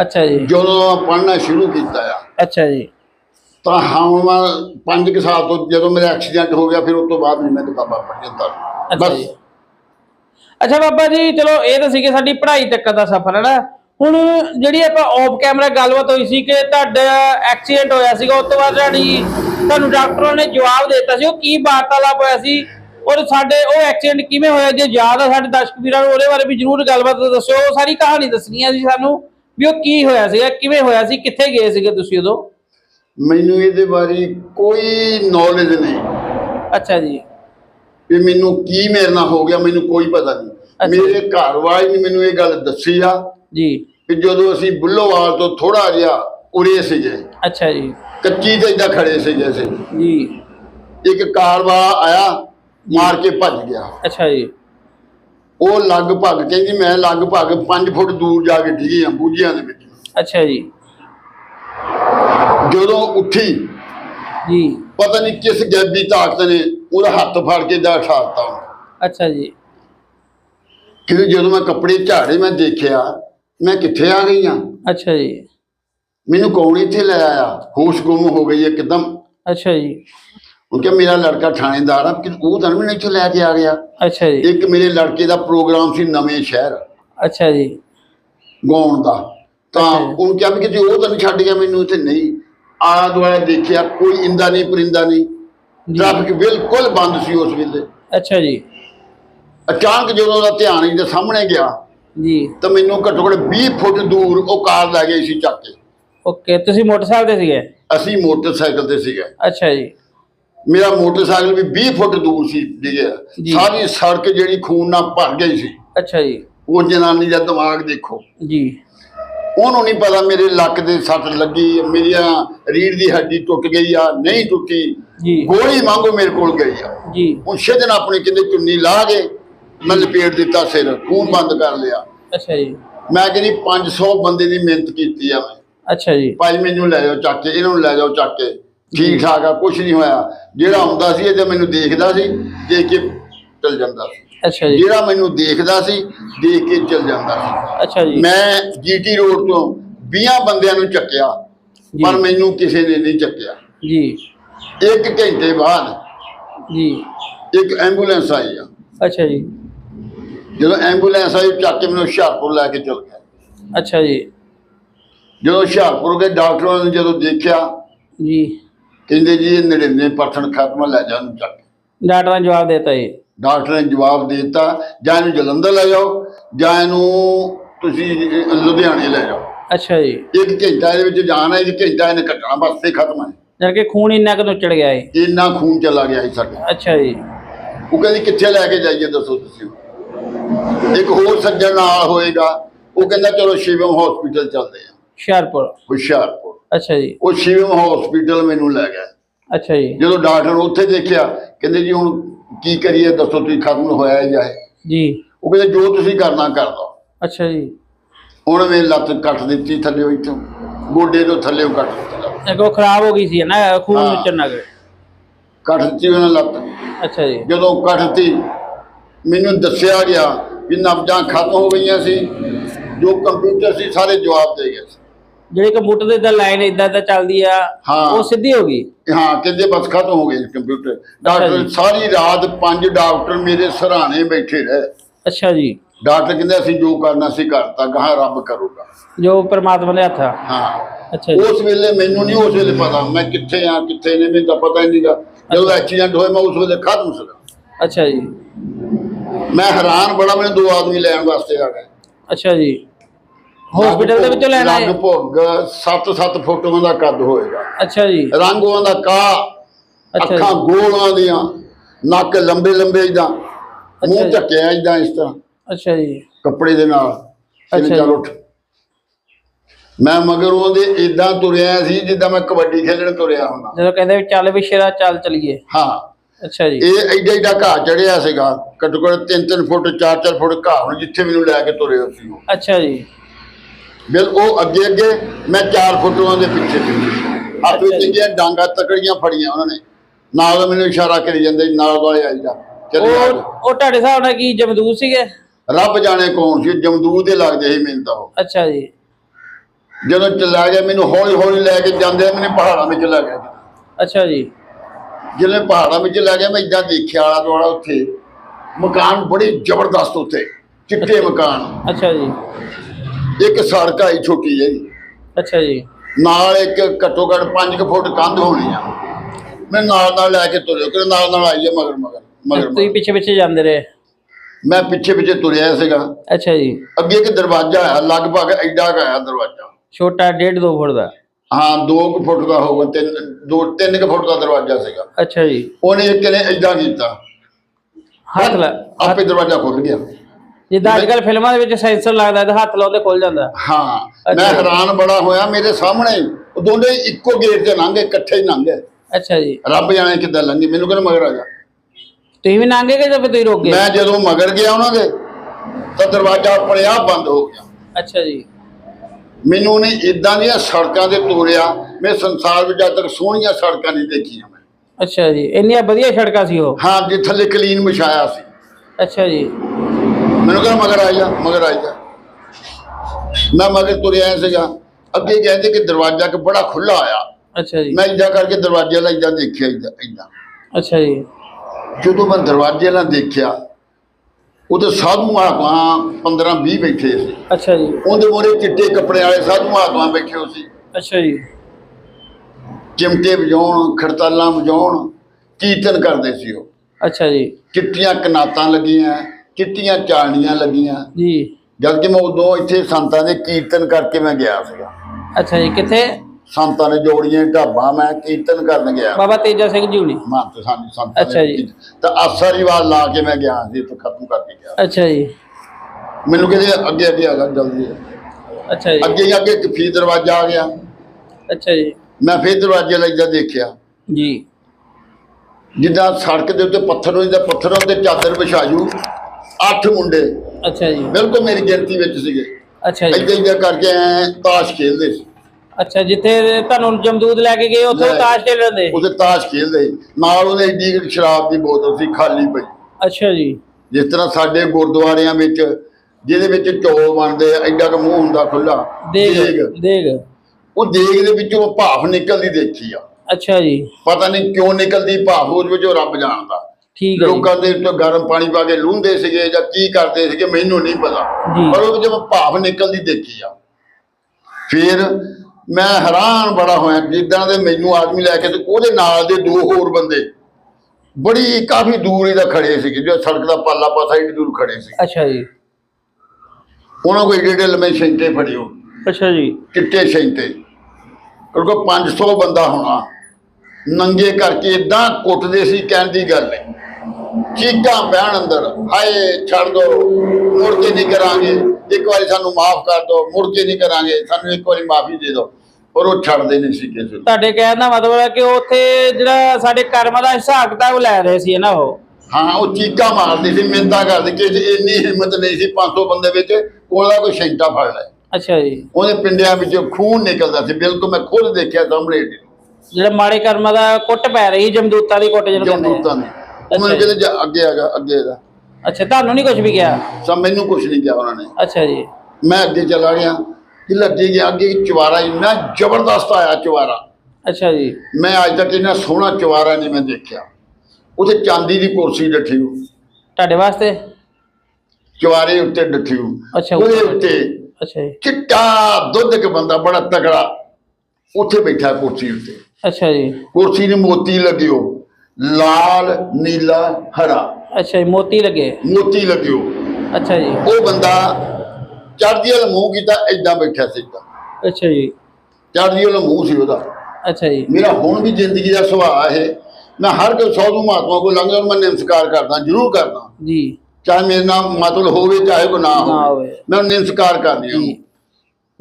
ਅੱਛਾ ਜੀ। ਜਦੋਂ ਪੜ੍ਹਨਾ ਸ਼ੁਰੂ ਕੀਤਾ ਆ ਅੱਛਾ ਜੀ। ਤਾਂ ਹੁਣ ਮੈਂ 5 ਕੁ ਸਾਲ ਤੋਂ ਜਦੋਂ ਮੇਰਾ ਐਕਸੀਡੈਂਟ ਹੋ ਗਿਆ ਫਿਰ ਉਸ ਤੋਂ ਬਾਅਦ ਨਹੀਂ ਮੈਂ ਕਿਤਾਬਾਂ ਪੜ੍ਹੀਆਂ ਤਾਂ। ਅੱਛਾ ਜੀ। ਅੱਛਾ ਬਾਬਾ ਜੀ ਚਲੋ ਇਹ ਤਾਂ ਸੀਗੇ ਸਾਡੀ ਪੜ੍ਹਾਈ ਤੱਕ ਦਾ ਸਫ਼ਰ ਹੈ ਨਾ ਹੁਣ ਜਿਹੜੀ ਆਪਾਂ ਆਫ ਕੈਮਰਾ ਗੱਲਬਾਤ ਹੋਈ ਸੀ ਕਿ ਤੁਹਾਡਾ ਐਕਸੀਡੈਂਟ ਹੋਇਆ ਸੀਗਾ ਉਸ ਤੋਂ ਬਾਅਦ ਤੁਹਾਡੀ ਤੁਹਾਨੂੰ ਡਾਕਟਰਾਂ ਨੇ ਜਵਾਬ ਦਿੱਤਾ ਸੀ ਉਹ ਕੀ ਵਾਰਤਾਲਾਪ ਹੋਇਆ ਸੀ? ਔਰ ਸਾਡੇ ਉਹ ਐਕਸੀਡੈਂਟ ਕਿਵੇਂ ਹੋਇਆ ਜੇ? ਯਾਦ ਆ ਸਾਡੇ ਦਰਸ਼ਕ ਵੀਰਾਂ ਨੂੰ ਉਹਦੇ ਬਾਰੇ ਵੀ ਜਰੂਰ ਗੱਲਬਾਤ ਦੱਸਿਓ ਉਹ ਸਾਰੀ ਕਹਾਣੀ ਦੱਸਣੀ ਆ ਜੀ ਸਾਨੂੰ। ਵੀ ਉਹ ਕੀ ਹੋਇਆ ਸੀਗਾ ਕਿਵੇਂ ਹੋਇਆ ਸੀ ਕਿੱਥੇ ਗਏ ਸੀਗੇ ਤੁਸੀਂ ਉਦੋਂ? ਮੈਨੂੰ ਇਹਦੇ ਬਾਰੇ ਕੋਈ ਨੌਲੇਜ ਨਹੀਂ। ਅੱਛਾ ਜੀ। ਵੀ ਮੈਨੂੰ ਕੀ ਮੇਰੇ ਨਾਲ ਹੋ ਗਿਆ ਮੈਨੂੰ ਕੋਈ ਪਤਾ। ਨਹੀਂ। ਮੇਰੇ ਘਰ ਵਾਲੇ ਨੇ ਮੈਨੂੰ ਇਹ ਗੱਲ ਦੱਸੀ ਆ ਜੀ। ਕਿ ਜਦੋਂ ਅਸੀਂ ਬੁੱਲੋਵਾਲ ਤੋਂ ਥੋੜਾ ਜਿਹਾ ਉਰੇ ਸੀਗੇ। ਅੱਛਾ ਜੀ। ਕੱਚੀ ਤੇ ਇਦਾਂ ਖੜੇ ਸੀਗੇ ਅਸੀਂ। ਜੀ। ਇੱਕ ਕਾਰਵਾ ਆਇਆ ਮਾਰ ਕੇ ਭੱਜ ਗਿਆ। ਅੱਛਾ ਜੀ। ਉਹ ਲਗਭਗ ਕਹਿੰਦੀ ਮੈਂ ਲਗਭਗ 5 ਫੁੱਟ ਦੂਰ ਜਾ ਕੇ ਡਿੱਗੀ ਆ ਬੂਝਿਆਂ ਦੇ ਵਿੱਚ। ਅੱਛਾ ਜੀ। ਜਦੋਂ ਉੱਠੀ ਜੀ। ਪਤਾ ਨਹੀਂ ਕਿਸ ਗੈਬੀ ਤਾਕਤ ਨੇ ਉਹਦਾ ਹੱਥ ਫੜ ਕੇ ਦਾ ਉਠਾਤਾ ਅੱਛਾ ਜੀ। ਕਿ ਜਦੋਂ ਮੈਂ ਕੱਪੜੇ ਝਾੜੇ ਮੈਂ ਦੇਖਿਆ ਮੈਂ ਕਿੱਥੇ ਆ ਗਈ ਆ? ਅੱਛਾ ਜੀ। ਮੈਨੂੰ ਕੌਣ ਇੱਥੇ ਲੈ ਆਇਆ? ਹੋਸ਼ ਗੁੰਮ ਹੋ ਗਈ ਇੱਕਦਮ ਅੱਛਾ ਜੀ। ਉਹ ਕਿਹਾ ਮੇਰਾ ਲੜਕਾ ਥਾਣੇਦਾਰ ਆ ਕਿ ਉਹ ਤਾਂ ਮੈਨੂੰ ਇੱਥੇ ਲੈ ਕੇ ਆ ਗਿਆ। ਅੱਛਾ ਜੀ। ਇੱਕ ਮੇਰੇ ਲੜਕੇ ਦਾ ਪ੍ਰੋਗਰਾਮ ਸੀ ਨਵੇਂ ਸ਼ਹਿਰ ਅੱਛਾ ਜੀ। ਗਾਉਣ ਦਾ। ਤਾਂ। ਉਹਨੂੰ ਕਿਹਾ ਵੀ ਕਿ ਉਹ ਤਾਂ ਛੱਡ ਗਿਆ ਮੈਨੂੰ ਇੱਥੇ ਨਹੀਂ। ਆਲਾ ਦੁਆਲਾ ਦੇਖਿਆ ਕੋਈ ਇੰਦਾ ਨਹੀਂ ਪਰਿੰਦਾ ਨਹੀਂ। ਟ੍ਰੈਫਿਕ ਬਿਲਕੁਲ ਬੰਦ ਸੀ ਉਸ ਵੇਲੇ। ਅੱਛਾ ਜੀ। ਅਚਾਨਕ ਜਦੋਂ ਉਹਦਾ ਧਿਆਨ ਇਹਦੇ ਸਾਹਮਣੇ ਗਿਆ ਜੀ। ਤਾਂ ਮੈਨੂੰ ਘੱਟੋ ਘੱਟ 20 ਫੁੱਟ ਦੂਰ ਉਹ ਕਾਰ ਲੈ ਗਈ ਸੀ ਚੱਕ ਕੇ। ਓਕੇ ਤੁਸੀਂ ਮੋਟਰਸਾਈਕਲ ਤੇ ਸੀਗੇ? ਅਸੀਂ ਮੋਟਰਸਾਈਕਲ ਤੇ ਸੀਗੇ। ਅੱਛਾ ਜੀ। ਮੇਰਾ ਮੋਟਰਸਾਈਕਲ ਵੀ 20 ਫੁੱਟ ਦੂਰ ਸੀ ਡਿੱਗਿਆ। ਜੀ। ਸਾਰੀ ਸੜਕ ਜਿਹੜੀ ਖੂਨ ਨਾਲ ਭਰ ਗਈ ਸੀ। ਅੱਛਾ ਜੀ। ਉਹ ਜਨਾਨੀ ਦਾ ਦਿਮਾਗ ਦੇਖੋ। ਜੀ। ਉਹਨੂੰ ਨਹੀਂ ਪਤਾ ਮੇਰੇ ਲੱਕ ਦੇ ਸੱਟ ਲੱਗੀ ਮੇਰੀਆਂ ਰੀੜ ਦੀ ਹੱਡੀ ਟੁੱਟ ਗਈ ਆ ਨਹੀਂ ਟੁੱਟੀ। ਜੀ। ਗੋਲੀ ਮੰਗੋ ਮੇਰੇ ਕੋਲ ਗਈ ਆ। ਜੀ। ਉਹ ਛੇਦਨ ਆਪਣੀ ਕਿੰਨੇ ਚੁੰਨੀ ਲਾ ਕੇ ਮੈਂ ਲਪੇਟ ਦਿੱਤਾ ਸਿਰ ਖੂਨ ਬੰਦ ਕਰ ਲਿਆ। ਅੱਛਾ ਜੀ। ਮੈਂ ਕਹਿੰਦੀ 500 ਬੰਦੇ ਦੀ ਮਿਹਨਤ ਕੀਤੀ ਆ ਮੈਂ। ਅੱਛਾ ਜੀ। ਭਾਈ ਮੈਨੂੰ ਲੈ ਜਾਓ ਚੱਕ ਕੇ ਇਹਨਾਂ ਨੂੰ ਲੈ ਜਾਓ ਚੱਕ ਕੇ। ਠੀਕ ਠਾਕ ਆ ਕੁਝ ਨਹੀਂ ਹੋਇਆ। ਜਿਹੜਾ ਆਉਂਦਾ ਸੀ ਇਹ ਤੇ ਮੈਨੂੰ ਦੇਖਦਾ ਸੀ ਦੇਖ ਕੇ ਚਲ ਜਾਂਦਾ ਸੀ। ਅੱਛਾ ਜੀ। ਜਿਹੜਾ ਮੈਨੂੰ ਦੇਖਦਾ ਸੀ ਦੇਖ ਕੇ ਚਲ ਜਾਂਦਾ ਸੀ। ਅੱਛਾ ਜੀ। ਮੈਂ ਜੀਟੀ ਰੋਡ ਤੋਂ 20 ਬੰਦਿਆਂ ਨੂੰ ਚੱਕਿਆ। ਪਰ ਮੈਨੂੰ ਕਿਸੇ ਨੇ ਨਹੀਂ ਚੱਕਿਆ। ਜੀ। ਇੱਕ ਘੰਟੇ ਬਾਅਦ ਜੀ। ਇੱਕ ਐਂਬੂਲੈਂਸ ਆਈ ਆ। ਅੱਛਾ ਜੀ। ਜਦੋਂ ਐਂਬੂਲੈਂਸ ਆਈ ਚੱਕ ਕੇ ਮੈਨੂੰ ਹੁਸ਼ਿਆਰਪੁਰ ਲੈ ਕੇ ਚਲ ਗਿਆ। ਅੱਛਾ ਜੀ। ਜਦੋਂ ਹੁਸ਼ਿਆਰਪੁਰ ਗਏ ਡਾਕਟਰਾਂ ਨੇ ਜਦੋਂ ਦੇਖਿਆ ਜੀ। ਕਹਿੰਦੇ ਜੀ ਇਹ 99% ਖਤਮ ਲੈ ਜਾ ਨੂੰ ਚੱਕ। ਡਾਕਟਰ ਨੇ ਜਵਾਬ ਦਿੱਤਾ ਜੀ। ਡਾਕਟਰ ਨੇ ਜਵਾਬ ਦੇ ਦਿੱਤਾ ਜਾਂ ਇਹਨੂੰ ਜਲੰਧਰ ਲੈ ਜਾਓ ਜਾਂ ਇਹਨੂੰ ਤੁਸੀਂ ਲੁਧਿਆਣੇ ਲੈ ਜਾਓ। ਅੱਛਾ ਜੀ। ਇੱਕ ਘੰਟਾ ਇਹਦੇ ਵਿੱਚ ਜਾਣਾ ਇੱਕ ਘੰਟਾ ਇਹਨੇ ਕੱਟਣਾ ਬਸ ਤੇ ਖਤਮ ਹੈ ਜਦ ਕਿ ਖੂਨ ਇੰਨਾ ਕੁ ਨੁੱਚੜ ਗਿਆ ਹੈ ਇੰਨਾ ਖੂਨ ਚਲਾ ਗਿਆ ਸੀ ਸਾਡੇ। ਅੱਛਾ ਜੀ। ਉਹ ਕਹਿੰਦੀ ਕਿੱਥੇ ਲੈ ਕੇ ਜਾਈਏ ਦੱਸੋ ਤੁਸੀਂ? ਇੱਕ ਹੋਰ ਸੱਜਣ ਨਾਲ ਹੋਏਗਾ ਉਹ ਕਹਿੰਦਾ ਚਲੋ ਸ਼ਿਵਮ ਹਸਪੀਟਲ ਚੱਲਦੇ ਆ। ਹੁਸ਼ਿਆਰਪੁਰ? ਹੁਸ਼ਿਆਰਪੁਰ। ਅੱਛਾ ਜੀ। ਉਹ ਸ਼ਿਵਮ ਹਸਪੀਟਲ ਮੈਨੂੰ ਲੈ ਗਿਆ ਅੱਛਾ ਜੀ। ਜਦੋਂ ਡਾਕਟਰ ਉੱਥੇ ਦੇਖਿਆ ਕਹਿੰਦੇ ਜੀ ਹੁਣ ਕੀ ਕਰੀਏ ਦੱਸੋ ਤੁਸੀਂ ਖਤਮ ਹੋਇਆ ਹੈ ਜਾਂ ਹੈ ਜੀ। ਉਹ ਕਹਿੰਦੇ ਜੋ ਤੁਸੀਂ ਕਰਨਾ ਕਰ ਦੋ ਅੱਛਾ ਜੀ। ਹੁਣ ਮੈਂ ਲੱਤ ਕੱਟ ਦਿੱਤੀ ਥੱਲੇ ਇੱਥੋਂ ਗੋਡੇ ਤੋਂ ਥੱਲੇ ਕੱਟ ਦਿੱਤੀ। ਉਹ ਖਰਾਬ ਹੋ ਗਈ ਸੀ ਨਾ ਖੂਨ। ਨੁੱਚਣ ਲੱਗ ਗਿਆ ਕੱਟ ਦਿੱਤੀ ਉਹਨਾਂ ਲੱਤ। ਅੱਛਾ ਜੀ। ਜਦੋਂ ਕੱਟ ਦਿੱਤੀ ਮੈਨੂੰ ਦੱਸਿਆ ਗਿਆ ਵੀ ਨਬਜਾਂ ਖਤਮ ਹੋ ਗਈਆਂ ਸੀ। ਜੋ ਕੰਪਿਊਟਰ ਸੀ ਸਾਰੇ ਜਵਾਬ ਦੇ ਗਏ ਸੀ। ਜਿਹੜੀ ਕੰਪਿਊਟਰ ਦੇ ਇਦਾਂ ਲਾਈਨ ਇਦਾਂ ਇਦਾਂ ਚੱਲਦੀ ਆ ਹਾਂ। ਉਹ ਸਿੱਧੀ ਹੋ ਗਈ? ਹਾਂ ਕਹਿੰਦੇ ਬਸ ਖਤਮ ਹੋ ਗਏ ਕੰਪਿਊਟਰ। ਡਾਕਟਰ ਜੀ। ਸਾਰੀ ਰਾਤ ਪੰਜ ਡਾਕਟਰ ਮੇਰੇ ਸਰਾਣੇ ਬੈਠੇ ਰਹੇ। ਅੱਛਾ ਜੀ। ਡਾਕਟਰ ਕਹਿੰਦੇ ਅਸੀਂ ਜੋ ਕਰਨਾ ਸੀ ਕਰਤਾ ਗਾਹਾਂ ਰੱਬ ਕਰੂਗਾ। ਜੋ ਪ੍ਰਮਾਤਮਾ ਦੇ ਹੱਥ। ਆ ਹਾਂ। ਅੱਛਾ ਜੀ। ਉਸ ਵੇਲੇ ਮੈਨੂੰ ਨਹੀਂ ਉਸ ਵੇਲੇ ਪਤਾ। ਮੈਂ ਕਿੱਥੇ ਆ ਕਿੱਥੇ ਨਹੀਂ ਮੈਨੂੰ ਤਾਂ ਪਤਾ ਹੀ ਨਹੀਂਗਾ ਜਦੋਂ ਐਕਸੀਡੈਂਟ ਹੋਇਆ ਮੈਂ ਉਸ ਵੇਲੇ ਖਤਮ ਸੀਗਾ ਅੱਛਾ ਜੀ। ਮੈਂ ਹੈਰਾਨ ਬੜਾ ਮੈਨੂੰ ਦੋ ਆਦਮੀ ਲੈਣ ਵਾਸਤੇ ਆ ਗਏ। ਅੱਛਾ ਜੀ। ਹਸਪੀਟਲ ਦੇ ਵਿੱਚੋਂ ਲੈਣਾ ਹੈ? ਲਗਭਗ 7-7 ਫੁੱਟਾਂ ਦਾ ਕੱਦ ਹੋਏਗਾ। ਅੱਛਾ ਜੀ। ਰੰਗ ਦਾ ਕਾ ਅੱਖਾਂ ਗੋਲਾਂ ਦੀਆਂ ਨੱਕ ਲੰਬੇ ਲੰਬੇ ਇਦਾਂ ਮੂੰਹ। ਢੱਕਿਆ ਇਦਾਂ ਇਸ ਤਰ੍ਹਾਂ। ਅੱਛਾ ਜੀ। ਕੱਪੜੇ ਦੇ ਨਾਲ ਅੱਛਾ। ਚੱਲ ਉੱਠ ਮੈਂ ਮਗਰ ਉਹਦੇ ਇਦਾਂ ਤੁਰਿਆ ਸੀ ਜਿੱਦਾਂ ਮੈਂ ਕਬੱਡੀ ਖੇਡਣ ਤੁਰਿਆ ਹੁੰਦਾ। ਜਦੋਂ ਕਹਿੰਦੇ ਵੀ ਚੱਲ ਵੀ ਸ਼ੇਰਾ ਚੱਲ ਚਲੀਏ। ਹਾਂ। ਅੱਛਾ ਜੀ। ਇਹ ਐਡਾ ਐਡਾ ਘਾਹ ਚੜਿਆ ਸੀਗਾ। ਘੱਟੋ ਘੱਟ 3-3 ਫੁੱਟ 4-4 ਫੁੱਟ ਘਾਹ ਹੁਣ ਜਿੱਥੇ ਮੈਨੂੰ ਲੈ ਕੇ ਤੁਰੇ ਹੋ ਸੀ। ਅੱਛਾ ਜੀ। ਬਿਲ ਉਹ ਅੱਗੇ ਅੱਗੇ ਮੈਂ 4 ਫੁੱਟ ਉਹਨਾਂ ਦੇ ਪਿੱਛੇ ਸੀ। ਹੱਥ ਵਿੱਚ। ਜਿਹੜੀਆਂ ਡਾਂਗਾ ਤਕੜੀਆਂ ਫੜੀਆਂ ਉਹਨਾਂ ਨੇ। ਨਾਲ ਮੈਨੂੰ ਇਸ਼ਾਰਾ ਕਰੀ ਜਾਂਦੇ ਸੀ, ਨਾਲ ਵਾਲੇ ਆਈ ਜਾ ਚੱਲ ਉਹ ਤੁਹਾਡੇ ਹਿਸਾਬ ਨਾਲ ਕੀ ਜਮਦੂਤ ਸੀਗੇ? ਰੱਬ ਜਾਣੇ ਕੌਣ ਸੀ ਜਮਦੂਦ ਦੇ ਲੱਗਦੇ ਸੀ ਮੈਨੂੰ ਤਾਂ ਉਹ। ਅੱਛਾ ਜੀ। ਜਦੋਂ ਚਲਾ ਗਿਆ ਮੈਨੂੰ ਹੌਲੀ ਹੌਲੀ ਲੈ ਕੇ ਜਾਂਦੇ ਮੈਨੂੰ ਪਹਾੜਾਂ ਵਿੱਚ ਲੈ ਗਿਆ। ਅੱਛਾ ਜੀ। ਜਿਵੇਂ ਪਹਾੜਾਂ ਵਿੱਚ ਲੈ ਗਿਆ ਮੈਂ ਇਦਾਂ ਦੇਖਿਆ ਆਲਾ ਦੁਆਲਾ ਉੱਥੇ। ਮਕਾਨ ਬੜੇ ਜ਼ਬਰਦਸਤ ਉੱਥੇ ਚਿੱਟੇ ਮਕਾਨ। ਅੱਛਾ ਜੀ। ਇੱਕ ਸੜਕ ਆਈ ਛੋਟੀ ਜਿਹੀ। ਅੱਛਾ ਜੀ। ਨਾਲ ਇੱਕ ਘੱਟੋ ਘੱਟ 5 ਫੁੱਟ ਕੰਧ ਹੋਣੀ ਆ। ਮੈਂ ਨਾਲ ਨਾਲ ਲੈ ਕੇ ਤੁਰਿਆ ਕਿ ਨਾਲ ਨਾਲ ਆਈ ਆ ਮਗਰ ਮਗਰ ਮਗਰ ਤੁਸੀਂ। ਪਿੱਛੇ ਪਿੱਛੇ ਜਾਂਦੇ ਰਹੇ? ਮੈਂ ਪਿੱਛੇ ਪਿੱਛੇ ਤੁਰਿਆ ਸੀਗਾ। ਅੱਛਾ ਜੀ। ਅੱਗੇ ਇੱਕ ਦਰਵਾਜ਼ਾ ਆ ਲਗਭਗ ਐਡਾ ਕੁ ਆ ਦਰਵਾਜ਼ਾ। ਛੋਟਾ ਡੇਢ ਦੋ ਫੁੱਟ ਦਾ? ਹਾਂ 2 ਫੁੱਟ ਦਾ ਹੋਊਗਾ ਤਿੰਨ ਦੋ 3 ਫੁੱਟ ਦਾ ਦਰਵਾਜ਼ਾ ਸੀਗਾ। ਅੱਛਾ ਜੀ। ਉਹਨੇ ਇੱਕ ਨੇ ਐਡਾ ਕੀਤਾ। ਹੱਥ ਲਾ ਆਪੇ ਦਰਵਾਜ਼ਾ ਖੁੱਲ ਗਿਆ। ਜਿੱਦਾਂ ਅੱਜ ਕੱਲ ਫਿਲਮਾਂ ਦੇ ਵਿੱਚ ਸੈਂਸਰ ਲੱਗਦਾ ਤੇ ਹੱਥ ਲਾਉਂਦੇ ਖੁੱਲ ਜਾਂਦਾ। ਹਾਂ। ਮੈਂ ਹੈਰਾਨ ਬੜਾ ਹੋਇਆ ਮੇਰੇ ਸਾਹਮਣੇ ਉਹ ਦੋਨੇ ਇੱਕੋ ਗੇਟ ਤੇ ਲੰਘੇ ਇਕੱਠੇ ਹੀ ਲੰਘੇ ਅੱਛਾ ਜੀ। ਰੱਬ ਜਾਣੇ ਕਿੱਦਾਂ ਲੰਘੇ ਮੈਨੂੰ ਕਹਿੰਦਾ ਮਗਰ ਆ ਜਾ। ਤੁਸੀਂ ਵੀ ਲੰਘੇ ਕਿ ਜਾਂ ਫਿਰ ਤੁਸੀਂ ਰੁਕ ਗਏ? ਮੈਂ ਜਦੋਂ ਮਗਰ ਗਿਆ ਉਹਨਾਂ ਦੇ ਤਾਂ ਦਰਵਾਜ਼ਾ ਆਪਣੇ ਆਪ ਬੰਦ ਹੋ ਗਿਆ। ਅੱਛਾ ਜੀ। ਮੈਨੂੰ ਉਹਨੇ ਇਦਾਂ ਦੀਆਂ ਸੜਕਾਂ ਤੇ ਤੋਰਿਆ ਮੈਂ ਸੰਸਾਰ ਵਿੱਚ ਅੱਜ ਤੱਕ ਸੋਹਣੀਆਂ ਸੜਕਾਂ ਨਹੀਂ ਦੇਖੀਆਂ ਮੈਂ। ਅੱਛਾ ਜੀ ਇੰਨੀਆਂ ਵਧੀਆ ਸੜਕਾਂ ਸੀ ਉਹ? ਹਾਂ ਜੇ ਥੱਲੇ ਕਲੀਨ ਵਿਛਾਇਆ ਸੀ। ਅੱਛਾ ਜੀ। ਮੈਨੂੰ ਕਹਿੰਦਾ ਮਗਰ ਆ ਜਾ ਮਗਰ ਆ ਜਾ। ਮੈਂ ਮਗਰ ਤੁਰਿਆ ਸੀਗਾ। ਅੱਗੇ ਕਹਿੰਦੇ ਕਿ ਦਰਵਾਜ਼ਾ ਕਿ ਬੜਾ ਖੁੱਲਾ ਆਇਆ। ਅੱਛਾ ਜੀ। ਮੈਂ ਇਦਾਂ ਕਰਕੇ ਦਰਵਾਜ਼ੇ ਵਾਲਾ ਇਦਾਂ ਦੇਖਿਆ ਇਦਾਂ ਇਦਾਂ। ਅੱਛਾ ਜੀ। ਜਦੋਂ ਮੈਂ ਦਰਵਾਜ਼ੇ ਨਾਲ ਦੇਖਿਆ ਉਹਦੇ ਸਾਧੂ ਮਹਾਤਮਾ 15 20 ਬੈਠੇ ਸੀ। ਅੱਛਾ ਜੀ। ਉਹਦੇ ਮੋਰੇ ਚਿੱਟੇ ਕੱਪੜੇ ਵਾਲੇ ਸਾਧੂ ਮਹਾਤਮਾ ਬੈਠੇ ਹੋ ਸੀ। ਅੱਛਾ ਜੀ। ਚਿਮਟੇ ਵਜਾਉਣ ਖੜਤਾਲਾਂ ਵਜਾਉਣ ਕੀਰਤਨ ਕਰਦੇ ਸੀ ਉਹ। ਅੱਛਾ ਜੀ। ਚਿੱਟੀਆਂ ਕਨਾਤਾਂ ਲੱਗੀਆਂ ਚਿੱਟੀਆਂ ਚਾਲਣੀਆਂ ਲੱਗੀਆਂ। ਜੀ। ਜਦ ਕਿ ਮੈਂ ਉਦੋਂ ਇੱਥੇ ਸੰਤਾਂ ਦੇ ਕੀਰਤਨ ਕਰਕੇ ਮੈਂ ਗਿਆ ਸੀਗਾ। ਅੱਛਾ ਜੀ ਕਿੱਥੇ? ਸੰਤਾਂ ਨੇ ਜੋੜੀਆਂ ਢਾਬਾਂ ਮੈਂ ਕੀਰਤਨ ਕਰਨ ਗਿਆ। ਬਾਬਾ ਤੇਜਾ ਸਿੰਘ ਜੀ ਹੁਣੀ। ਮਹੰਤ ਸਾਨੂੰ ਸੰਤਾਂ ਅੱਛਾ ਜੀ। ਤਾਂ ਆਸਾ ਰਿਵਾਜ ਲਾ ਕੇ ਮੈਂ ਗਿਆ ਸੀ ਤੇ ਖਤਮ ਕਰਕੇ ਗਿਆ। ਅੱਛਾ ਜੀ। ਮੈਨੂੰ ਕਹਿੰਦੇ ਅੱਗੇ ਅੱਗੇ ਆ ਜਾ ਜਲਦੀ ਅੱਛਾ ਜੀ। ਅੱਗੇ ਅੱਗੇ ਇੱਕ ਫੀ ਦਰਵਾਜ਼ਾ ਆ ਗਿਆ। ਅੱਛਾ ਜੀ। ਮੈਂ ਫੇਰ ਦਰਵਾਜ਼ੇ ਲਈ ਜਾ ਦੇਖਿਆ। ਜੀ। ਜਿੱਦਾਂ ਸੜਕ ਦੇ ਉੱਤੇ ਪੱਥਰ ਹੋ ਜਾਂਦਾ ਪੱਥਰਾਂ ਉੱਤੇ ਚਾਦਰ ਵਿਛਾਜੂ ਅੱਠ ਮੁੰਡੇ। ਅੱਛਾ ਜੀ। ਬਿਲਕੁਲ ਮੇਰੀ ਗਿਣਤੀ ਵਿੱਚ ਸੀਗੇ। ਅੱਛਾ ਜੀ। ਏਦਾਂ ਏਦਾਂ ਕਰਕੇ ਐਂ ਤਾਸ਼ ਖੇਡਦੇ ਸੀ। ਅੱਛਾ ਜਿੱਥੇ ਤੁਹਾਨੂੰ ਜਮਦੂਦ ਲੈ ਕੇ ਗਏ ਉੱਥੇ ਉਹ। ਤਾਸ਼ ਰਹੇ ਉਹਦੇ ਤਾਸ਼ ਖੇਡਦੇ ਸੀ। ਨਾਲ ਉਹਦੇ ਏਡੀ ਕੁ ਸ਼ਰਾਬ ਦੀ ਬੋਤਲ ਸੀ ਖਾਲੀ ਪਈ। ਅੱਛਾ ਜੀ। ਜਿਸ ਤਰ੍ਹਾਂ ਸਾਡੇ ਗੁਰਦੁਆਰਿਆਂ ਵਿੱਚ ਜਿਹਦੇ ਵਿੱਚ ਚੌਲ ਬਣਦੇ ਆ ਐਡਾ ਕੁ ਮੂੰਹ ਹੁੰਦਾ ਖੁੱਲਾ ਦੇਗ ਦੇਗ ਉਹ ਦੇਗ ਦੇ ਵਿੱਚੋਂ ਭਾਫ ਨਿਕਲਦੀ ਦੇਖੀ ਆ। ਅੱਛਾ ਜੀ। ਪਤਾ ਨਹੀਂ ਕਿਉਂ ਨਿਕਲਦੀ ਭਾਫ ਉਹਦੇ ਵਿੱਚੋਂ ਰੱਬ ਜਾਣਦਾ। ਠੀਕ ਹੈ ਜੀ। ਲੋਕਾਂ ਦੇ ਉੱਤੇ ਗਰਮ ਪਾਣੀ ਪਾ ਕੇ ਲੂੰਦੇ ਸੀਗੇ ਜਾਂ ਕੀ ਕਰਦੇ ਸੀਗੇ ਮੈਨੂੰ ਨਹੀਂ ਪਤਾ। ਜੀ। ਪਰ ਉਹ ਜਦੋਂ ਭਾਫ ਨਿਕਲਦੀ ਦੇਖੀ ਆ। ਫਿਰ ਮੈਂ ਹੈਰਾਨ ਬੜਾ ਹੋਇਆ ਜਿੱਦਾਂ ਦੇ ਮੈਨੂੰ ਆਦਮੀ ਲੈ ਕੇ ਤੇ ਉਹਦੇ ਨਾਲ ਦੇ ਦੋ ਹੋਰ ਬੰਦੇ ਬੜੀ ਕਾਫੀ ਦੂਰ ਇਹਦਾ ਖੜੇ ਸੀਗੇ ਜੋ ਸੜਕ ਦਾ ਪਾਲਾ ਪਾਸਾ ਏਡੀ ਦੂਰ ਖੜੇ ਸੀ। ਅੱਛਾ ਜੀ। ਉਹਨਾਂ ਕੋਲ ਏਡੇ ਏਡੇ ਲੰਮੇ ਸ਼ੈਂਟੇ ਫੜਿਓ ਅੱਛਾ ਜੀ। ਚਿੱਟੇ ਸ਼ੈਂਟੇ ਕਿਉਂਕਿ 500 ਬੰਦਾ ਹੋਣਾ। ਨੰਗੇ ਕਰਕੇ ਇਦਾਂ ਕੁੱਟਦੇ ਸੀ ਕਹਿਣ ਦੀ ਗੱਲ ਨਹੀਂ। ਚੀਕਾਂ ਪੈਣ ਅੰਦਰ। ਹਾਏ ਛੱਡ ਦੋ ਮੁੜ ਕੇ ਨਹੀਂ ਕਰਾਂਗੇ। ਇੱਕ ਵਾਰੀ ਸਾਨੂੰ ਮਾਫ ਕਰ ਦਿਓ ਮੁੜ ਕੇ ਨਹੀਂ ਕਰਾਂਗੇ। ਸਾਨੂੰ ਇੱਕ ਵਾਰੀ ਮਾਫੀ ਦੇ ਦਿਓ ਪਰ ਉਹ ਛੱਡਦੇ ਨਹੀਂ ਸੀ ਕਿਸੇ ਨੂੰ। ਤੁਹਾਡੇ ਕਹਿਣ ਦਾ ਮਤਲਬ ਹੈ ਕਿ ਉੱਥੇ ਜਿਹੜਾ ਸਾਡੇ ਕਰਮ ਦਾ ਹਿਸਾਬ ਕਿਤਾਬ ਲੈ ਰਹੇ ਸੀ ਨਾ ਉਹ। ਹਾਂ ਉਹ ਚੀਕਾਂ ਮਾਰਦੇ ਸੀ ਮਿੰਤਾ ਕਰਦੇ। ਕਿ ਇੰਨੀ ਹਿੰਮਤ ਨਹੀਂ ਸੀ 500 ਬੰਦੇ ਵਿੱਚ ਉਹਦਾ ਕੋਈ ਸ਼ੈਂਟਾ ਫੜ ਲੈ ਅੱਛਾ ਜੀ। ਉਹਦੇ ਪਿੰਡਿਆਂ ਵਿੱਚ ਖੂਨ ਨਿਕਲਦਾ ਸੀ। ਬਿਲਕੁਲ ਮੈਂ ਖੁਦ ਦੇਖਿਆ ਸਾਹਮਣੇ। ਜਿਹੜਾ ਮਾੜੇ ਕਰਮਾਂ ਦਾ ਕੁੱਟ ਪੈ ਰਹੀ ਜਮਦੂਤਾਂ ਦੀ ਕੁੱਟ ਜਿਹਨੂੰ ਕਹਿੰਦੇ ਜਮਦੂਤਾਂ ਆ। ਉਹਨਾਂ ਨੇ ਕਹਿੰਦੇ ਜਾ। ਅੱਗੇ ਆ ਜਾ ਅੱਗੇ ਜਾ। ਅੱਛਾ ਤੁਹਾਨੂੰ ਨਹੀਂ ਕੁਝ ਵੀ ਕਿਹਾ? ਸਭ ਮੈਨੂੰ ਕੁਝ ਨਹੀਂ ਕਿਹਾ ਉਹਨਾਂ ਨੇ। ਅੱਛਾ ਜੀ। ਮੈਂ ਅੱਗੇ ਚਲਾ ਗਿਆ ਕਿ ਲੱਗੇ ਗਿਆ ਅੱਗੇ ਚਵਾਰਾ ਇੰਨਾ ਜ਼ਬਰਦਸਤ ਆਇਆ ਚਵਾਰਾ। ਅੱਛਾ ਜੀ। ਮੈਂ ਅੱਜ ਤੱਕ ਇੰਨਾ ਸੋਹਣਾ ਚਵਾਰਾ ਨਹੀਂ ਮੈਂ ਦੇਖਿਆ। ਉਹਦੇ ਚਾਂਦੀ ਦੀ ਕੁਰਸੀ ਡੱਠੀ ਹੋ ਤੁਹਾਡੇ ਵਾਸਤੇ? ਚਵਾਰੇ ਉੱਤੇ ਡੱਠੀ ਹੋ ਅੱਛਾ, ਉਹਦੇ ਉੱਤੇ। ਅੱਛਾ ਜੀ। ਚਿੱਟਾ ਦੁੱਧ ਇੱਕ ਬੰਦਾ ਬੜਾ ਤਗੜਾ ਉੱਥੇ ਬੈਠਾ ਕੁਰਸੀ ਉੱਤੇ। ਅੱਛਾ ਜੀ। ਕੁਰਸੀ ਨੂੰ ਮੋਤੀ ਲੱਗਿਓ ਲਾਲ ਨੀਲਾ ਹਰਾ। ਅੱਛਾ ਜੀ ਮੋਤੀ ਲੱਗੇ। ਮੋਤੀ ਲੱਗਿਓ। ਅੱਛਾ ਜੀ। ਉਹ ਬੰਦਾ ਚੜ੍ਹਦੀ ਵਾਲਾ ਮੂੰਹ ਕੀਤਾ ਏਦਾਂ ਬੈਠਾ ਸੀ ਏਦਾਂ ਅੱਛਾ ਜੀ। ਚੜ੍ਹਦੀ ਵਾਲਾ ਮੂੰਹ ਸੀ ਉਹਦਾ। ਅੱਛਾ ਜੀ। ਮੇਰਾ ਹੁਣ ਵੀ ਜ਼ਿੰਦਗੀ ਦਾ ਸੁਭਾਅ ਹੈ ਮੈਂ ਹਰ ਕੋਈ ਸਾਧੂ ਮਹਾਤਮਾ ਕੋਲ ਲੰਘਦਾ ਉਹਨੂੰ ਮੈਂ ਨਮਸਕਾਰ ਕਰਦਾ ਜ਼ਰੂਰ ਕਰਦਾ। ਜੀ। ਚਾਹੇ ਮੇਰੇ ਨਾਲ ਮਤਲਬ ਹੋਵੇ ਚਾਹੇ ਕੋ ਨਾ ਹੋਵੇ। ਹੋਵੇ। ਮੈਂ ਉਹਨੂੰ ਨਮਸਕਾਰ ਕਰਦੀ ਹਾਂ ਜੀ।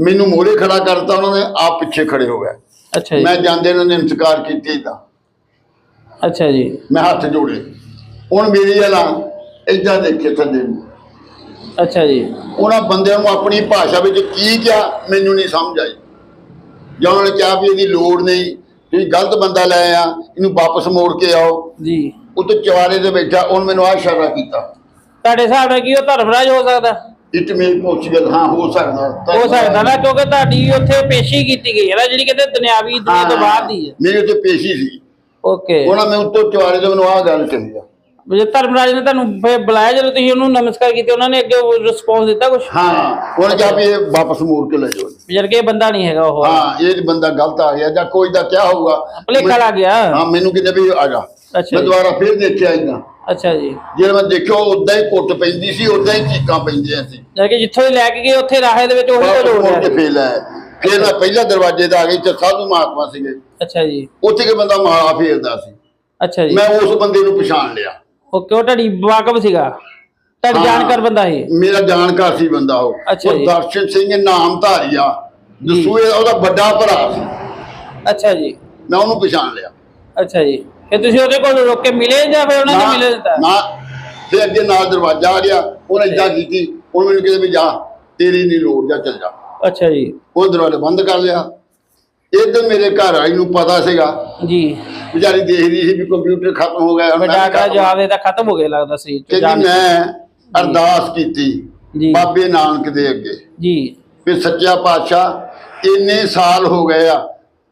ਮੈਨੂੰ ਮੋੜੇ ਖੜਾ ਕਰਤਾ ਉਹਨਾਂ ਨੇ ਆਪ ਪਿੱਛੇ ਖੜੇ ਹੋ ਗਏ। ਅੱਛਾ ਜੀ। ਮੈਂ ਜਾਂਦੇ ਨੂੰ ਨਮਸਕਾਰ ਕੀਤੀ ਏਦਾਂ। ਅੱਛਾ ਜੀ। ਮੈਂ ਹੱਥ ਜੋੜੇ। ਹੁਣ ਮੇਰੀ ਵਾਲਾ ਏਦਾਂ ਦੇਖੇ ਥੱਲੇ ਨੂੰ। ਅੱਛਾ ਜੀ। ਉਹਨਾਂ ਬੰਦਿਆਂ ਨੂੰ ਆਪਣੀ ਭਾਸ਼ਾ ਵਿੱਚ ਕੀ ਕਿਹਾ ਮੈਨੂੰ ਨਹੀਂ ਸਮਝ ਆਈ। ਜਾਂ ਉਹਨਾਂ ਨੇ ਕਿਹਾ ਵੀ ਇਹਦੀ ਲੋੜ ਨਹੀਂ ਤੁਸੀਂ ਗਲਤ ਬੰਦਾ ਲੈ ਆ ਇਹਨੂੰ ਵਾਪਸ ਮੋੜ ਕੇ ਆਓ। ਜੀ। ਉੱਤੇ ਚਵਾਰੇ ਦੇ ਬੈਠਾ ਉਹਨੇ ਮੈਨੂੰ ਆ ਇਸ਼ਾਰਾ ਕੀਤਾ। ਤੁਹਾਡੇ ਹਿਸਾਬ ਨਾਲ ਕੀ ਉਹ ਧਰਮਰਾਜ ਹੋ ਸਕਦਾ? ਇਟ ਮੇ ਪੋਸੀਬਲ ਹਾਂ ਹੋ ਸਕਦਾ। ਹੋ ਸਕਦਾ ਨਾ ਕਿਉਂਕਿ ਤੁਹਾਡੀ ਉੱਥੇ ਪੇਸ਼ੀ ਕੀਤੀ ਗਈ ਹੈ ਨਾ ਜਿਹੜੀ ਕਹਿੰਦੇ ਦੁਨਿਆਵੀ ਦੁਨੀਆ ਤੋਂ ਬਾਹਰ ਦੀ ਹੈ। ਮੇਰੇ ਉੱਤੇ ਪੇਸ਼ੀ ਸੀ। ਓਕੇ ਉਹਨਾਂ ਮੈਂ ਉੱਤੋਂ ਚਵਾਰੇ ਤੋਂ ਮੈਨੂੰ ਆਹ ਗੱਲ ਕਹੀ ਆ। ਜੇ ਧਰਮਰਾਜ ਨੇ ਤੁਹਾਨੂੰ ਫਿਰ ਬੁਲਾਇਆ ਜਦੋਂ ਤੁਸੀਂ ਉਹਨੂੰ ਨਮਸਕਾਰ ਕੀਤੇ ਉਹਨਾਂ ਨੇ ਅੱਗੇ ਰਿਸਪੌਂਸ ਦਿੱਤਾ ਕੁਝ ਹਾਂ ਉਹਨੇ ਕਿਹਾ ਵੀ ਇਹ ਵਾਪਸ ਮੋੜ ਕੇ ਲੈ ਜਾਓ। ਕਿ ਇਹ ਬੰਦਾ ਨਹੀਂ ਹੈਗਾ ਉਹ। ਹਾਂ ਇਹ ਬੰਦਾ ਗਲਤ ਆ ਗਿਆ ਜਾਂ ਕੋਈ ਦਾ ਕਿਆ ਹੋਊਗਾ। ਭੁਲੇਖਾ ਲੱਗ ਗਿਆ। ਹਾਂ ਮੈਨੂੰ ਕਿਤੇ ਵੀ ਆ ਜਾ। ਅੱਛਾ ਮੈਂ ਜੀ। ਦੁਬਾਰਾ ਫਿਰ ਦੇਖਿਆ ਇਦਾਂ ਅੱਛਾ ਜੀ। ਜਦੋਂ ਮੈਂ ਦੇਖਿਆ ਉਦਾਂ ਹੀ ਕੁੱਟ ਪੈਂਦੀ ਸੀ ਉਦਾਂ ਹੀ ਚੀਕਾਂ ਪੈਂਦੀਆਂ ਸੀ। ਜਦ ਕਿ ਜਿੱਥੋਂ ਹੀ ਲੈ ਕੇ ਗਏ ਉੱਥੇ ਰਾਹੇ ਦੇ ਵਿੱਚ ਉਹੀ ਕੁਝ ਹੋ ਰਿਹਾ ਫੇਲ ਹੈ ਫਿਰ ਮੈਂ ਪਹਿਲਾ ਦਰਵਾਜ਼ੇ ਤੇ ਆ ਗਈ ਤੇ ਸਾਧੂ ਮਹਾਤਮਾ ਸੀਗੇ। ਅੱਛਾ ਜੀ। ਉੱਥੇ ਕਿ ਬੰਦਾ ਮਾਂ ਫੇਰਦਾ ਸੀ। ਅੱਛਾ ਜੀ। ਮੈਂ ਉਸ ਬੰਦੇ ਨੂੰ ਪਛਾਣ ਲਿਆ। ਉਹ ਤੁਹਾਡੀ ਵਾਕਬ ਸੀਗਾ। ਤੁਹਾਡੀ। ਜਾਣਕਾਰ ਬੰਦਾ ਸੀ ਮੇਰਾ ਜਾਣਕਾਰ ਸੀ ਬੰਦਾ ਉਹ। ਉਹ। ਦਰਸ਼ਨ ਸਿੰਘ ਨਾਮ ਧਾਰੀਆ ਦਸੂਏ ਉਹਦਾ ਵੱਡਾ ਭਰਾ ਸੀ। ਅੱਛਾ ਜੀ। ਮੈਂ ਉਹਨੂੰ ਪਛਾਣ ਲਿਆ। ਅੱਛਾ ਜੀ। ਫਿਰ ਤੁਸੀਂ ਉਹਦੇ ਕੋਲ ਰੁਕ ਕੇ ਮਿਲੇ ਜਾਂ ਫਿਰ ਉਹਨਾਂ ਨੇ ਮਿਲੇ ਦਿੱਤਾ? ਨਾ। ਫਿਰ ਅੱਗੇ ਨਾਲ ਦਰਵਾਜ਼ਾ ਆ ਗਿਆ। ਉਹਨੇ ਇਦਾਂ ਕੀਤੀ। ਉਹਨੇ ਮੈਨੂੰ ਕਿਹਾ ਵੀ ਜਾ। ਤੇਰੀ ਨਹੀਂ ਲੋੜ ਜਾ ਚੱਲ ਜਾ। ਅੱਛਾ ਜੀ। ਉਹ ਦਰਵਾਜ਼ਾ ਬੰਦ ਕਰ ਲਿਆ। ਇੱਧਰ ਮੇਰੇ ਘਰ ਆਈ ਨੂੰ ਪਤਾ ਸੀਗਾ। ਜੀ। ਵਿਚਾਰੀ ਦੇਖਦੀ ਸੀ ਵੀ ਕੰਪਿਊਟਰ ਖਤਮ ਹੋ ਗਿਆ ਮੈਂ ਵੀ ਡਾਟਾ ਖਤਮ- ਜਵਾਬ ਇਹਦਾ ਖਤਮ ਹੋ ਗਿਆ ਲੱਗਦਾ ਸੀ ਕਹਿੰਦੀ ਜਾਣ- ਮੈਂ ਅਰਦਾਸ ਕੀਤੀ ਜੀ। ਬਾਬੇ ਨਾਨਕ ਦੇ ਅੱਗੇ। ਜੀ। ਵੀ ਸੱਚਾ ਪਾਤਸ਼ਾਹ ਇੰਨੇ ਸਾਲ ਹੋ ਗਏ ਆ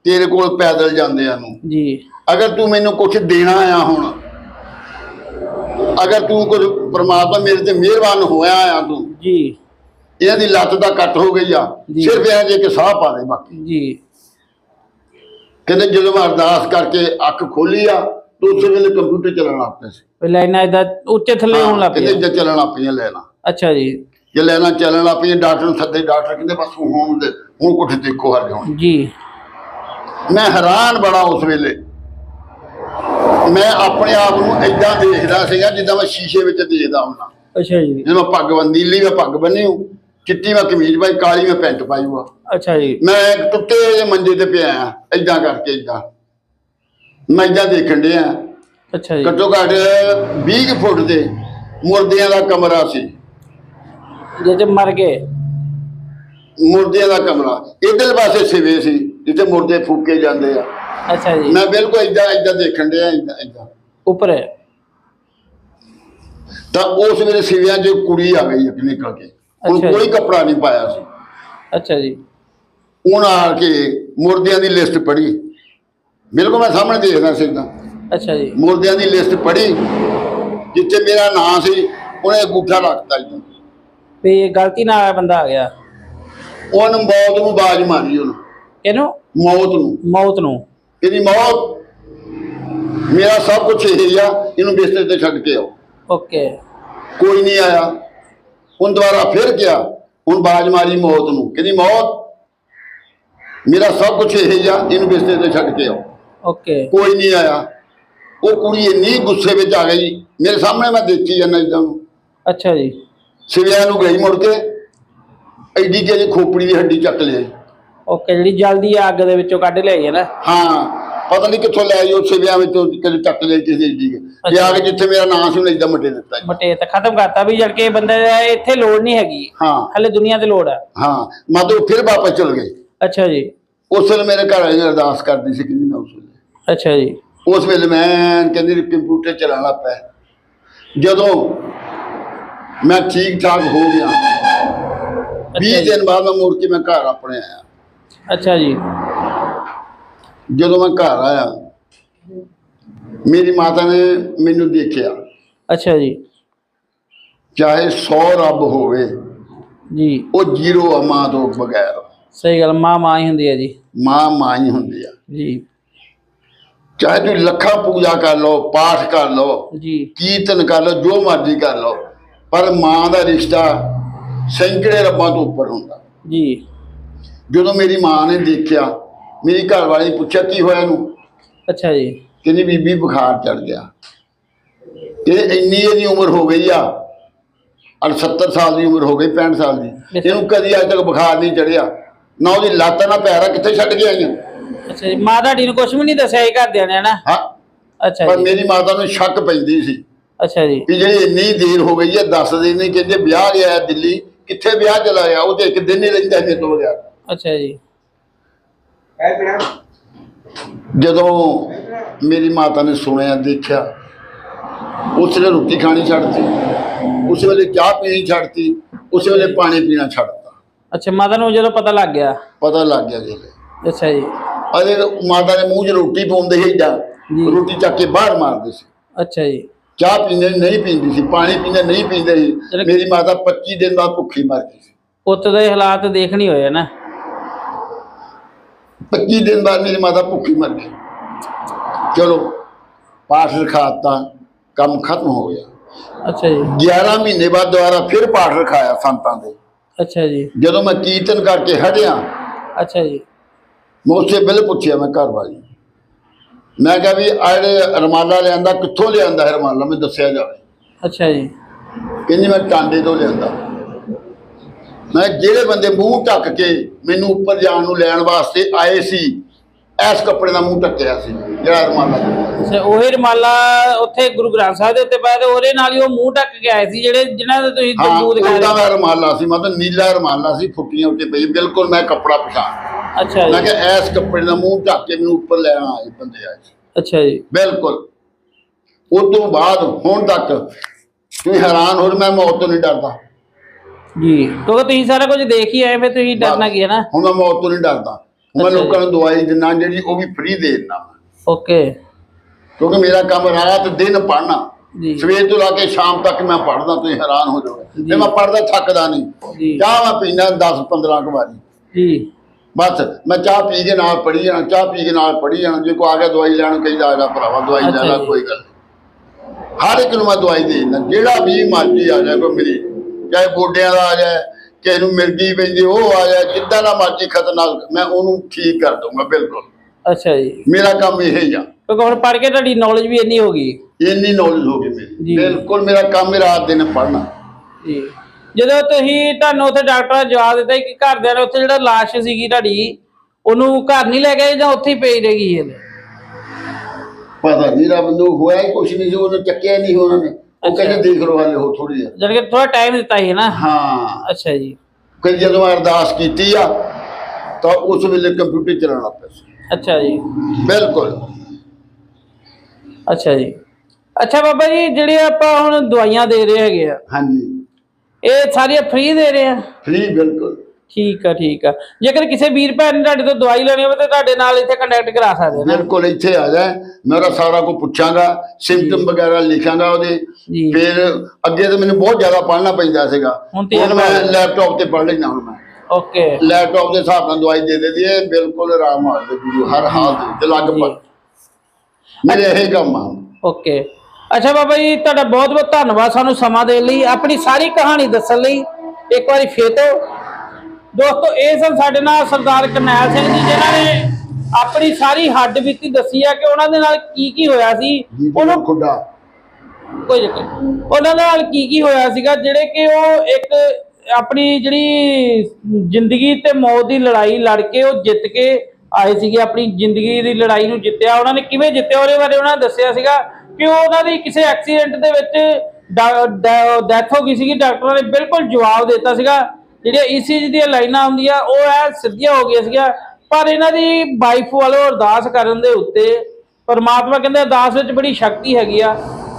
ਤੇਰੇ ਕੋਲ ਪੈਦਲ ਜਾਂਦਿਆਂ ਨੂੰ। ਜੀ। ਅਗਰ ਤੂੰ ਮੈਨੂੰ ਕੁਝ ਦੇਣਾ ਆ ਹੁਣ ਅਗਰ ਤੂੰ ਕੁਝ ਪ੍ਰਮਾਤਮਾ ਮੇਰੇ ਤੇ ਮਿਹਰਬਾਨ ਹੋਇਆ ਆ ਤੂੰ ਜੀ। ਇਹਨਾਂ ਦੀ ਲੱਤ ਦਾ ਕੱਟ ਹੋ ਗਈ ਆ ਜੀ। ਸਿਰਫ ਇਹ ਜੇ ਕਿ ਸਾਹ ਪਾ ਦੇ ਬਾਕੀ। ਜੀ। ਕਹਿੰਦੇ ਜਦੋਂ ਮੈਂ ਅਰਦਾਸ ਕਰਕੇ ਅੱਖ ਖੋਲੀ ਆ ਤਾਂ ਉਸੇ ਵੇਲੇ ਕੰਪਿਊਟਰ ਚੱਲਣ ਲੱਗ ਪਿਆ ਸੀ। ਫਿਰ ਲਾਈਨਾਂ ਇਦਾਂ ਉੱਚੇ ਥੱਲੇ ਹੋਣ ਲੱਗ ਕਹਿੰਦੇ ਪਈਆਂ। ਜੇ ਚੱਲਣ ਲੱਗ ਪਈਆਂ ਲੈਣਾ ਅੱਛਾ ਜੀ। ਜੇ ਲੈਣਾ ਚੱਲਣ ਲੱਗ ਪਈਆਂ ਡਾਕਟਰ ਨੂੰ ਸੱਦੇ ਡਾਕਟਰ ਕਹਿੰਦੇ ਬਸ ਹੁਣ ਦੇ ਹੁਣ ਕੁਝ ਦੇਖੋ ਹਾਲੇ ਹੁਣ। ਜੀ। ਮੈਂ ਹੈਰਾਨ ਬੜਾ ਉਸ ਵੇਲੇ। ਮੈਂ ਆਪਣੇ ਆਪ ਨੂੰ ਏਦਾਂ ਦੇਖਦਾ ਸੀਗਾ ਜਿੱਦਾਂ ਮੈਂ ਸ਼ੀਸ਼ੇ ਵਿੱਚ ਦੇਖਦਾ ਹੁੰਦਾ। ਅੱਛਾ ਜੀ। ਜਦੋਂ ਮੈਂ ਪੱਗ ਬੰਨ ਨੀਲੀ ਮੈਂ ਪੱਗ ਬੰਨੀ ਹੂੰ। ਚਿੱਟੀ ਮੈਂ ਕਮੀਜ਼ ਪਾਈ ਕਾਲੀ ਮੈਂ ਪੈਂਟ ਪਾਈ ਹੋਆ ਅੱਛਾ ਜੀ। ਮੈਂ ਇੱਕ ਟੁੱਟੇ ਜਿਹੇ ਮੰਜੇ ਤੇ ਪਿਆ ਆ ਏਦਾਂ ਕਰਕੇ ਏਦਾਂ। ਮੈਂ ਏਦਾਂ ਦੇਖਣ ਡਿਆ ਅੱਛਾ ਜੀ। ਘੱਟੋ ਘੱਟ 20 ਕੁ ਫੁੱਟ ਦੇ ਮੁਰਦਿਆਂ ਦਾ ਕਮਰਾ ਸੀ। ਜੇ ਤੇ ਮਰ ਗਏ। ਮੁਰਦਿਆਂ ਦਾ ਕਮਰਾ। ਇਧਰ ਪਾਸੇ ਸਿਵੇ ਸੀ ਜਿੱਥੇ ਮੁਰਦੇ ਫੂਕੇ ਜਾਂਦੇ ਆ। ਅੱਛਾ ਜੀ। ਮੈਂ ਬਿਲਕੁਲ ਏਦਾਂ ਏਦਾਂ ਦੇਖਣ ਡਿਆ ਏਦਾਂ ਏਦਾਂ। ਉੱਪਰ। ਹੈ ਤਾਂ ਉਸ ਵੇਲੇ ਸਿਵਿਆਂ 'ਚ ਕੁੜੀ ਆ ਗਈ ਇੱਕ ਨਿਕਲ ਕੇ। ਹੁਣ ਅੱਛਾ ਜੀ। ਕੋਈ ਕੱਪੜਾ ਨਹੀਂ ਪਾਇਆ ਸੀ। ਅੱਛਾ ਜੀ। ਉਹਨਾਂ ਆ ਕੇ ਮੁਰਦਿਆਂ ਦੀ ਲਿਸਟ ਪੜ੍ਹੀ। ਬਿਲਕੁਲ ਮੈਂ ਸਾਹਮਣੇ ਦੇਖਦਾ ਸੀ ਏਦਾਂ ਅੱਛਾ ਜੀ। ਮੁਰਦਿਆਂ ਦੀ ਲਿਸਟ ਪੜ੍ਹੀ ਜਿੱਥੇ ਮੇਰਾ ਨਾਂ ਸੀ ਉਹਨੇ ਅੰਗੂਠਾ ਰੱਖਤਾ ਜੀ। ਇਹ ਗਲਤੀ ਨਾਲ ਆਇਆ ਬੰਦਾ ਆ ਗਿਆ। ਉਹਨੂੰ ਮੌਤ ਨੂੰ ਬਾਜ ਮਾਰੀ ਉਹਨੂੰ। ਇਹਨੂੰ ਮੌਤ ਨੂੰ। ਮੌਤ ਨੂੰ। ਇਹਦੀ ਮੌਤ। ਮੇਰਾ ਸਭ ਕੁਝ ਇਹ ਆ ਇਹਨੂੰ ਬਿਸਤਰੇ ਤੇ ਛੱਡ ਕੇ ਆਓ। ਓਕੇ। ਕੋਈ ਨਹੀਂ ਆਇਆ। ਹੁਣ ਦੁਬਾਰਾ ਫਿਰ ਗਿਆ। ਹੁਣ ਬਾਜ ਮਾਰੀ ਮੌਤ ਨੂੰ। ਕਹਿੰਦੀ ਮੌਤ ਮੇਰਾ ਸਭ ਕੁਝ ਇਹ ਆ ਇਹਨੂੰ ਬਿਸਤਰੇ ਤੇ ਛੱਡ ਕੇ ਆਓ। ਓਕੇ। ਕੋਈ ਨਹੀਂ ਆਇਆ। ਉਹ ਕੁੜੀ ਇੰਨੀ ਗੁੱਸੇ ਵਿੱਚ ਆ ਗਈ। ਮੇਰੇ ਸਾਹਮਣੇ ਮੈਂ ਦੇਖੀ ਜਾਂਦਾ ਇਦਾਂ ਨੂੰ। ਅੱਛਾ ਜੀ। ਸਿਵਿਆਂ ਨੂੰ ਗਈ ਮੁੜ ਕੇ। ਐਡੀ ਜਿਹੀ ਖੋਪੜੀ ਦੀ ਹੱਡੀ ਚੱਕ ਲਈ ਓਕੇ ਜਿਹੜੀ ਜਲਦੀ ਅੱਗ ਦੇ ਵਿੱਚੋਂ ਕੱਢ ਲਿਆਈ ਹੈ ਨਾ? ਹਾਂ। ਪਤਾ ਨਹੀਂ ਕਿੱਥੋਂ ਲੈ ਆਈ ਉਹ ਸਿਵਿਆਂ ਵਿੱਚੋਂ ਕਦੇ ਚੱਕ ਲਈ ਕਿਸੇ ਏਡੀ ਤੇ ਆ ਕੇ ਜਿੱਥੇ ਮੇਰਾ ਨਾਂ ਸੀ ਉਹਨੇ ਇਦਾਂ ਮਟੇ ਦਿੱਤਾ ਜੀ। ਬਟੇ ਤਾਂ ਖਤਮ ਕਰਤਾ ਵੀ ਜੜ ਕੇ ਬੰਦੇ ਦਾ ਇੱਥੇ ਲੋੜ ਨਹੀਂ ਹੈਗੀ। ਹਾਂ। ਹਲੇ ਦੁਨੀਆ ਤੇ ਲੋੜ ਹੈ ਹਾਂ ਮਤਲਬ ਫਿਰ ਵਾਪਸ ਚਲ ਗਏ। ਅੱਛਾ ਜੀ। ਉਸ ਵੇਲੇ ਮੇਰੇ ਘਰ ਵਾਲੀ ਨੇ ਅਰਦਾਸ ਕਰਦੀ ਸੀ ਕਹਿੰਦੀ ਮੈਂ ਉਸ ਵੇਲੇ ਅੱਛਾ ਜੀ। ਉਸ ਵੇਲੇ ਮੈਂ ਕਹਿੰਦੀ ਵੀ ਕੰਪਿਊਟਰ ਚਲਾਉਣ ਲੱਗ ਪਿਆ। ਜਦੋਂ ਮੈਂ ਠੀਕ ਠਾਕ ਹੋ ਗਿਆ। 20 ਅੱਛਾ ਜੀ। ਦਿਨ ਬਾਅਦ ਮੈਂ ਮੁੜ ਕੇ ਮੈਂ ਘਰ ਆਪਣੇ ਆਇਆ। ਅੱਛਾ ਜੀ। ਜਦੋਂ ਮੈਂ ਘਰ ਆਇਆ ਮੇਰੀ ਮਾਤਾ ਨੇ ਮੈਨੂੰ ਦੇਖਿਆ। ਅੱਛਾ ਜੀ। ਚਾਹੇ 100 ਰੱਬ ਹੋਵੇ ਜੀ। ਉਹ ਜ਼ੀਰੋ ਆ ਮਾਂ ਤੋਂ ਬਗੈਰ। ਸਹੀ ਗੱਲ ਮਾਂ ਮਾਂ ਹੀ ਹੁੰਦੀ ਹੈ ਜੀ। ਮਾਂ ਮਾਂ ਹੀ ਹੁੰਦੀ ਆ। ਜੀ। ਚਾਹੇ ਤੁਸੀਂ ਲੱਖਾਂ ਪੂਜਾ ਕਰ ਲਓ ਪਾਠ ਕਰ ਲਓ ਜੀ। ਕੀਰਤਨ ਕਰ ਲਓ ਜੋ ਮਰਜ਼ੀ ਕਰ ਲਓ ਪਰ ਮਾਂ ਦਾ ਰਿਸ਼ਤਾ ਸੈਂਕੜੇ ਰੱਬਾਂ ਤੋਂ ਉੱਪਰ ਹੁੰਦਾ। ਜੀ। ਜਦੋਂ ਮੇਰੀ ਮਾਂ ਨੇ ਦੇਖਿਆ ਮੇਰੀ ਘਰ ਵਾਲੀ ਪੁੱਛਿਆ ਕੀ ਹੋਇਆ ਇਹਨੂੰ? ਅੱਛਾ ਜੀ। ਕਹਿੰਦੀ ਬੀਬੀ ਬੁਖਾਰ ਚੜ ਗਿਆ। ਇਹ ਇੰਨੀ ਇਹਦੀ ਉਮਰ ਹੋ ਗਈ ਆ ਅਰ 70 ਸਾਲ ਦੀ ਉਮਰ ਹੋ ਗਈ 65 ਸਾਲ ਦੀ। ਇਹਨੂੰ ਕਦੀ ਅੱਜ ਤੱਕ ਬੁਖਾਰ ਨਹੀਂ ਚੜਿਆ ਨਾ ਉਹਦੀ ਲੱਤ ਨਾ ਪੈਰ ਕਿੱਥੇ ਛੱਡ ਕੇ ਆਈਆਂ ਅੱਛਾ ਜੀ ਮਾਂ ਤੁਹਾਡੀ ਨੂੰ ਕੁਝ ਵੀ ਨਹੀਂ ਦੱਸਿਆ ਇਹ ਘਰਦਿਆਂ ਨੇ ਨਾ ਹਾਂ। ਅੱਛਾ ਪਰ ਜੀ। ਮੇਰੀ ਮਾਤਾ ਨੂੰ ਸ਼ੱਕ ਪੈਂਦੀ ਸੀ ਅੱਛਾ ਜੀ। ਕਿ ਜਿਹੜੀ ਇੰਨੀ ਦੇਰ ਹੋ ਗਈ ਹੈ ਦੱਸਦੇ ਨਹੀਂ ਕਹਿੰਦੇ ਵਿਆਹ ਗਿਆ ਹੈ ਦਿੱਲੀ। ਕਿੱਥੇ ਵਿਆਹ ਚਲਾ ਗਿਆ? ਉਹ ਤੇ ਇੱਕ ਦਿਨ ਹੀ ਰਹਿੰਦਾ ਮੇਰੇ ਤੋਂ ਗਿਆ। ਅੱਛਾ ਜੀ। ਜਦੋਂ ਮੇਰੀ ਮਾਤਾ ਨੇ ਸੁਣਿਆ ਦੇਖਿਆ ਉਸ ਵੇਲੇ ਰੋਟੀ ਖਾਣੀ ਛੱਡਤੀ ਉਸ ਵੇਲੇ ਚਾਹ ਪੀਣੀ ਛੱਡਤੀ ਉਸ ਵੇਲੇ ਪਾਣੀ ਪੀਣਾ ਛੱਡਤਾ ਅੱਛਾ ਮਾਤਾ ਨੂੰ ਜਦੋਂ ਪਤਾ ਲੱਗ ਗਿਆ? ਪਤਾ ਲੱਗ ਗਿਆ ਜਿਹੜੇ ਅੱਛਾ ਜੀ। ਅਜੇ ਮਾਤਾ ਦੇ ਮੂੰਹ 'ਚ ਰੋਟੀ ਪਾਉਂਦੇ ਸੀ ਜੀ। ਰੋਟੀ ਚੱਕ ਕੇ ਬਾਹਰ ਮਾਰਦੇ ਸੀ। ਅੱਛਾ ਜੀ। ਚਾਹ ਪੀਂਦੇ ਨਹੀਂ ਪੀਂਦੀ ਸੀ ਪਾਣੀ ਪੀਂਦੇ ਨਹੀਂ ਪੀਂਦੇ ਸੀ। ਮੇਰੀ ਮਾਤਾ 25 ਦਿਨ ਬਾਅਦ ਭੁੱਖੀ ਮਰ ਗਈ ਸੀ। ਪੁੱਤ ਦੇ ਹਾਲਾਤ ਦੇਖ ਨਹੀਂ ਹੋਏ ਨਾ। 25 ਦਿਨ ਬਾਅਦ ਮੇਰੀ ਮਾਤਾ ਭੁੱਖੀ ਮਰ ਗਈ। ਚਲੋ ਪਾਠ ਰਖਾਤਾ ਕੰਮ ਖਤਮ ਹੋ ਗਿਆ। ਅੱਛਾ ਜੀ। 11 ਮਹੀਨੇ ਬਾਅਦ ਦੁਬਾਰਾ ਫਿਰ ਪਾਠ ਰਖਾਇਆ ਸੰਤਾਂ ਦੇ। ਅੱਛਾ ਜੀ। ਜਦੋਂ ਮੈਂ ਕੀਰਤਨ ਕਰਕੇ ਹਟਿਆ ਅੱਛਾ ਜੀ। ਮੈਂ ਉਸੇ ਵੇਲੇ ਪੁੱਛਿਆ ਮੈਂ ਘਰ ਵਾਲੀ ਮੈਂ ਕਿਹਾ ਵੀ ਜਿਹੜੇ ਰਮਾਲਾ ਲਿਆਂਦਾ ਕਿੱਥੋਂ ਲਿਆਂਦਾ ਹੈ ਰਮਾਲਾ? ਮੈਨੂੰ ਦੱਸਿਆ ਜਾਵੇ। ਅੱਛਾ ਜੀ। ਕਹਿੰਦੀ ਮੈਂ ਟਾਂਡੇ ਤੋਂ ਲਿਆਂਦਾ। ਮੈਂ ਜਿਹੜੇ ਬੰਦੇ ਮੂੰਹ ਢੱਕ ਕੇ ਮੈਨੂੰ ਉੱਪਰ ਜਾਣ ਨੂੰ ਲੈਣ ਵਾਸਤੇ ਆਏ ਸੀ ਐਸ ਕੱਪੜੇ ਦਾ ਮੂੰਹ ਢੱਕਿਆ ਸੀ ਜਿਹੜਾ ਰਮਾਲਾ। ਅੱਛਾ ਉਹੀ ਰਮਾਲਾ ਉੱਥੇ ਗੁਰੂ ਗ੍ਰੰਥ ਸਾਹਿਬ ਦੇ ਉੱਤੇ ਪਾਇਆ ਤੇ ਉਹਦੇ ਨਾਲ ਹੀ ਉਹ ਮੂੰਹ ਢੱਕ ਕੇ ਆਏ ਸੀ ਜਿਹੜੇ ਜਿਨ੍ਹਾਂ ਦੇ ਤੁਸੀਂ ਹਾਂ ਦੂਤ ਉਹਦਾ ਦਿਖਾਇਆ ਦਾ ਰਮਾਲਾ ਸੀ ਮਤਲਬ ਨੀਲਾ ਰਮਾਲਾ ਸੀ ਫੁੱਟੀਆਂ ਉੱਤੇ ਪਈ ਬਿਲਕੁਲ ਮੈਂ ਕੱਪੜਾ ਪਛਾਣ ਅੱਛਾ ਮੈਂ ਜੀ ਕਿਹਾ ਐਸ ਕੱਪੜੇ ਦਾ ਮੂੰਹ ਢੱਕ ਕੇ ਮੈਨੂੰ ਉੱਪਰ ਲੈਣ ਆਏ ਬੰਦੇ ਆਏ ਸੀ। ਅੱਛਾ ਜੀ। ਬਿਲਕੁਲ। ਉਸ ਤੋਂ ਬਾਅਦ ਹੁਣ ਤੱਕ ਤੁਸੀਂ ਹੈਰਾਨ ਹੋ ਮੈਂ ਮੌਤ ਤੋਂ ਨਹੀਂ ਡਰਦਾ। ਜੀ ਕਿਉਂਕਿ ਤੁਸੀਂ ਸਾਰਾ ਕੁਝ ਦੇਖ ਹੀ ਆਏ ਫਿਰ ਤੁਸੀਂ ਡਰਨਾ ਕੀ ਹੈ ਨਾ? ਹੁਣ ਮੈਂ ਮੌਤ ਤੋਂ ਨਹੀਂ ਡਰਦਾ। ਹੁਣ ਮੈਂ। ਲੋਕਾਂ ਨੂੰ ਦਵਾਈ ਦਿੰਦਾ ਜਿਹੜੀ ਉਹ ਵੀ ਫ੍ਰੀ ਦੇ ਦਿੰਦਾ। ਓਕੇ। ਕਿਉਂਕਿ ਮੇਰਾ ਕੰਮ ਰਾਤ ਦਿਨ ਪੜ੍ਹਨਾ। ਜੀ। ਸਵੇਰ ਤੋਂ ਲਾ ਕੇ ਸ਼ਾਮ ਤੱਕ ਮੈਂ ਪੜ੍ਹਦਾ ਤੁਸੀਂ ਹੈਰਾਨ ਹੋ ਜਾਓਗੇ। ਤੇ ਮੈਂ ਪੜ੍ਹਦਾ ਥੱਕਦਾ ਨਹੀਂ। ਚਾਹ ਮੈਂ ਪੀਂਦਾ 10 15 ਕੁ ਵਾਰੀ। ਜੀ। ਬਸ ਮੈਂ ਚਾਹ ਪੀ ਕੇ ਨਾਲ ਪੜੀ ਜਾਣਾ ਚਾਹ ਪੀ ਕੇ ਨਾਲ ਪੜੀ ਜਾਣਾ। ਜੇ ਕੋਈ ਆ ਗਿਆ ਦਵਾਈ ਲੈਣ ਕਹੀਦਾ ਆ ਜਾ ਭਰਾਵਾ ਦਵਾਈ ਲੈਣਾ। ਕੋਈ ਗੱਲ। ਹਰ ਇੱਕ ਨੂੰ ਮੈਂ ਦਵਾਈ ਦੇ ਦਿੰਦਾ। ਜਿਹੜਾ ਵੀ ਮਰਜ਼ੀ ਆ ਜਾਏ ਕੋਈ ਮੇਰੀ ਚਾਹੇ ਗੋਡਿਆਂ ਦਾ ਆ ਜਾਏ ਕਿਸੇ ਨੂੰ ਮਿਰਗੀ ਪੈਂਦੀ ਉਹ ਆ ਜਾਏ ਜਿੱਦਾਂ ਦਾ ਮਰਜ਼ੀ ਖਤਰਨਾਕ ਮੈਂ ਉਹਨੂੰ ਠੀਕ ਕਰ ਦਊਂਗਾ ਬਿਲਕੁਲ। ਅੱਛਾ ਜੀ। ਮੇਰਾ ਕੰਮ ਇਹ ਹੀ ਆ। ਕਿਉਂਕਿ ਹੁਣ ਪੜ੍ਹ ਕੇ ਤੁਹਾਡੀ ਨੌਲੇਜ ਵੀ ਇੰਨੀ ਹੋ ਗਈ। ਇੰਨੀ ਨੌਲੇਜ ਹੋ ਗਈ ਮੇਰੀ। ਜੀ। ਬਿਲਕੁਲ ਮੇਰਾ ਕੰਮ ਹੀ ਰਾਤ ਦਿਨ ਪੜ੍ਹਨਾ। ਜੀ। ਜਦੋਂ ਤੁਸੀਂ ਤੁਹਾਨੂੰ ਉੱਥੇ ਡਾਕਟਰ ਜਵਾਬ ਦਿੱਤਾ ਕਿ ਘਰਦਿਆਂ ਨੇ ਉੱਥੇ ਜਿਹੜਾ ਲਾਸ਼ ਸੀਗੀ ਤੁਹਾਡੀ ਉਹਨੂੰ ਘਰ ਨਹੀਂ ਲੈ ਗਏ ਜਾਂ ਉੱਥੇ ਹੀ ਪਈ ਰਹਿ ਗਈ ਇਹ ਪਤਾ ਨਹੀਂ ਰੱਬ ਨੂੰ ਹੋਇਆ ਕੁਛ ਨਹੀਂ ਸੀ ਉਹਨੇ ਚੱਕਿਆ ਨਹੀਂ ਉਹਨਾਂ ਨੇ। ਉਹ ਕਹਿੰਦੇ ਦੇਖ ਲਓ ਹਾਲੇ ਹੋ ਥੋੜੀ ਹੈ ਜਦ ਕਿ ਥੋੜਾ ਟਾਈਮ ਦਿੱਤਾ ਸੀ ਨਾ। ਹਾਂ। ਅੱਛਾ ਜੀ। ਕਿ ਜਦੋਂ ਅਰਦਾਸ ਕੀਤੀ ਆ ਤਾਂ ਉਸ ਵੇਲੇ ਕੰਪਿਊਟਰ ਚੱਲਣ ਲੱਗ ਪਿਆ ਸੀ। ਅੱਛਾ ਜੀ। ਬਿਲਕੁਲ। ਅੱਛਾ ਜੀ। ਅੱਛਾ ਬਾਬਾ ਜੀ ਜਿਹੜੇ ਆਪਾਂ ਹੁਣ ਦਵਾਈਆਂ ਦੇ ਰਹੇ ਹੈਗੇ ਆ ਹਾਂਜੀ। ਇਹ ਸਾਰੀਆਂ ਫ੍ਰੀ ਦੇ ਰਹੇ ਆ? ਫ੍ਰੀ ਬਿਲਕੁਲ। ਠੀਕ ਆ ਠੀਕ ਆ। ਜੇਕਰ ਕਿਸੇ ਵੀਰ ਭੈਣ ਨੇ ਤੁਹਾਡੇ ਤੋਂ ਦਵਾਈ ਲੈਣੀ ਹੋਵੇ ਤਾਂ ਤੁਹਾਡੇ ਨਾਲ ਇੱਥੇ ਕੰਟੈਕਟ ਕਰਾ ਸਕਦੇ ਨੇ। ਬਿਲਕੁਲ ਇੱਥੇ ਆ ਜਾ। ਮੇਰਾ ਸਾਰਾ ਕੁਝ ਪੁੱਛਾਂਗਾ ਸਿੰਪਟਮ ਵਗੈਰਾ ਲਿਖਾਂਗਾ ਉਹਦੇ। ਫਿਰ ਅੱਗੇ ਤਾਂ ਮੈਨੂੰ ਬਹੁਤ ਜ਼ਿਆਦਾ ਪੜ੍ਹਨਾ ਪੈਂਦਾ ਸੀਗਾ। ਹੁਣ ਤੇ ਮੈਂ ਲੈਪਟਾਪ ਤੇ ਪੜ੍ਹ ਲੈਣਾ ਹੁਣ ਮੈਂ। ਓਕੇ। ਲੈਪਟਾਪ ਦੇ ਹਿਸਾਬ ਨਾਲ ਦਵਾਈ ਦੇ ਦਿੰਦੀ ਹੈ ਬਿਲਕੁਲ ਆਰਾਮ ਆ ਜਾਊ ਹਰ ਹਾਲ ਦੇ ਵਿੱਚ ਲਗਭਗ। ਮੇਰੇ ਇਹ ਕੰਮ ਆ ਓਕੇ। ਅੱਛਾ ਬਾਬਾ ਜੀ ਤੁਹਾਡਾ ਬਹੁਤ ਬਹੁਤ ਧੰਨਵਾਦ ਸਾਨੂੰ ਸਮਾਂ ਦੇਣ ਲਈ। ਆਪਣੀ ਸਾਰੀ ਕਹਾਣੀ ਦੱਸਣ ਲਈ ਇੱਕ ਵਾਰੀ ਫੇਰ ਤੋਂ ਦੋਸਤੋ ਇਹ ਸਨ ਸਾਡੇ ਨਾਲ ਸਰਦਾਰ ਕਰਨੈਲ ਸਿੰਘ ਜੀ ਜਿਨ੍ਹਾਂ ਨੇ ਆਪਣੀ ਸਾਰੀ ਹੱਡ ਬੀਤੀ ਦੱਸੀ ਆ ਕਿ ਉਹਨਾਂ ਦੇ ਨਾਲ ਕੀ ਕੀ ਹੋਇਆ ਸੀ। ਉਹਨੂੰ ਖੁੱਡਾ। ਕੋਈ ਨਹੀਂ। ਉਹਨਾਂ ਨਾਲ ਕੀ ਕੀ ਹੋਇਆ ਸੀਗਾ ਜਿਹੜੇ ਕਿ ਉਹ ਇੱਕ ਆਪਣੀ ਜਿਹੜੀ ਜ਼ਿੰਦਗੀ ਤੇ ਮੌਤ ਦੀ ਲੜਾਈ ਲੜ ਕੇ ਉਹ ਜਿੱਤ ਕੇ ਆਏ ਸੀਗੇ ਆਪਣੀ ਜ਼ਿੰਦਗੀ ਦੀ ਲੜਾਈ ਨੂੰ ਜਿੱਤਿਆ। ਉਹਨਾਂ ਨੇ ਕਿਵੇਂ ਜਿੱਤਿਆ ਉਹਦੇ ਬਾਰੇ ਉਹਨਾਂ ਨੇ ਦੱਸਿਆ ਸੀਗਾ ਕਿ ਉਹ ਉਹਨਾਂ ਦੀ ਕਿਸੇ ਐਕਸੀਡੈਂਟ ਦੇ ਵਿੱਚ ਡੈਥ ਹੋ ਗਈ ਸੀਗੀ। ਡਾਕਟਰਾਂ ਨੇ ਬਿਲਕੁਲ ਜਵਾਬ ਦਿੱਤਾ ਸੀਗਾ। ਜਿਹੜੀਆਂ ਈਸੀਜੀ ਦੀਆਂ ਲਾਈਨਾਂ ਹੁੰਦੀਆਂ, ਉਹ ਐ ਸਿੱਧੀਆਂ ਹੋ ਗਈਆਂ ਸੀਗੀਆਂ, ਪਰ ਇਹਨਾਂ ਦੀ ਵਾਈਫ ਵੱਲੋਂ ਅਰਦਾਸ ਕਰਨ ਦੇ ਉੱਤੇ ਪਰਮਾਤਮਾ ਕਹਿੰਦੇ ਅਰਦਾਸ ਵਿੱਚ ਬੜੀ ਸ਼ਕਤੀ ਹੈਗੀ ਆ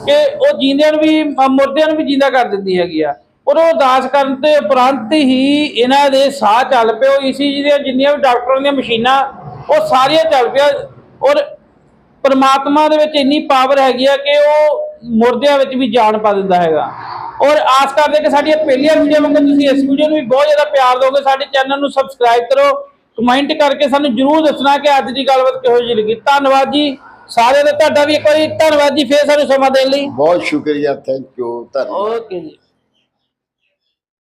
ਕਿ ਉਹ ਜੀਂਦਿਆਂ ਨੂੰ ਵੀ, ਮੁਰਦਿਆਂ ਨੂੰ ਵੀ ਜਿੰਦਾ ਕਰ ਦਿੰਦੀ ਹੈਗੀ ਆ। ਔਰ ਉਹ ਅਰਦਾਸ ਕਰਨ ਤੇ ਉਪਰੰਤ ਹੀ ਇਹਨਾਂ ਦੇ ਸਾਹ ਚੱਲ ਪਏ ਉਹ ਈਸੀਜੀ ਦੀਆਂ ਜਿੰਨੀਆਂ ਵੀ ਡਾਕਟਰਾਂ ਦੀਆਂ ਮਸ਼ੀਨਾਂ, ਉਹ ਸਾਰੀਆਂ ਚੱਲ ਪਿਆ। ਔਰ ਪਰਮਾਤਮਾ ਦੇ ਵਿੱਚ ਇੰਨੀ ਪਾਵਰ ਹੈਗੀ ਆ ਕਿ ਉਹ ਮੁਰਦਿਆਂ ਵਿੱਚ ਵੀ ਜਾਨ ਪਾ ਦਿੰਦਾ ਹੈਗਾ। ਔਰ ਆਸ ਕਰਦੇ ਕਿ ਸਾਡੀਆਂ ਪਹਿਲੀਆਂ ਵੀਡੀਓ ਵਾਂਗੂ ਤੁਸੀਂ ਇਸ ਵੀਡੀਓ ਨੂੰ ਵੀ ਬਹੁਤ ਜ਼ਿਆਦਾ ਪਿਆਰ ਦਿਓਗੇ। ਸਾਡੇ ਚੈਨਲ ਨੂੰ ਸਬਸਕ੍ਰਾਈਬ ਕਰੋ। ਕਮੈਂਟ ਕਰਕੇ ਸਾਨੂੰ ਜਰੂਰ ਦੱਸਣਾ ਕਿ ਅੱਜ ਦੀ ਗੱਲਬਾਤ ਕਿਹੋ ਜਿਹੀ ਲੱਗੀ। ਧੰਨਵਾਦ ਜੀ। ਸਾਰਿਆਂ ਦਾ ਤੁਹਾਡਾ ਵੀ ਇੱਕ ਵਾਰੀ ਧੰਨਵਾਦ ਜੀ ਫੇਰ ਸਾਨੂੰ ਸਮਾਂ ਦੇਣ ਲਈ। ਬਹੁਤ ਸ਼ੁਕਰੀਆ ਥੈਂਕ ਯੂ ਧੰਨਵਾਦ। ਓਕੇ ਜੀ।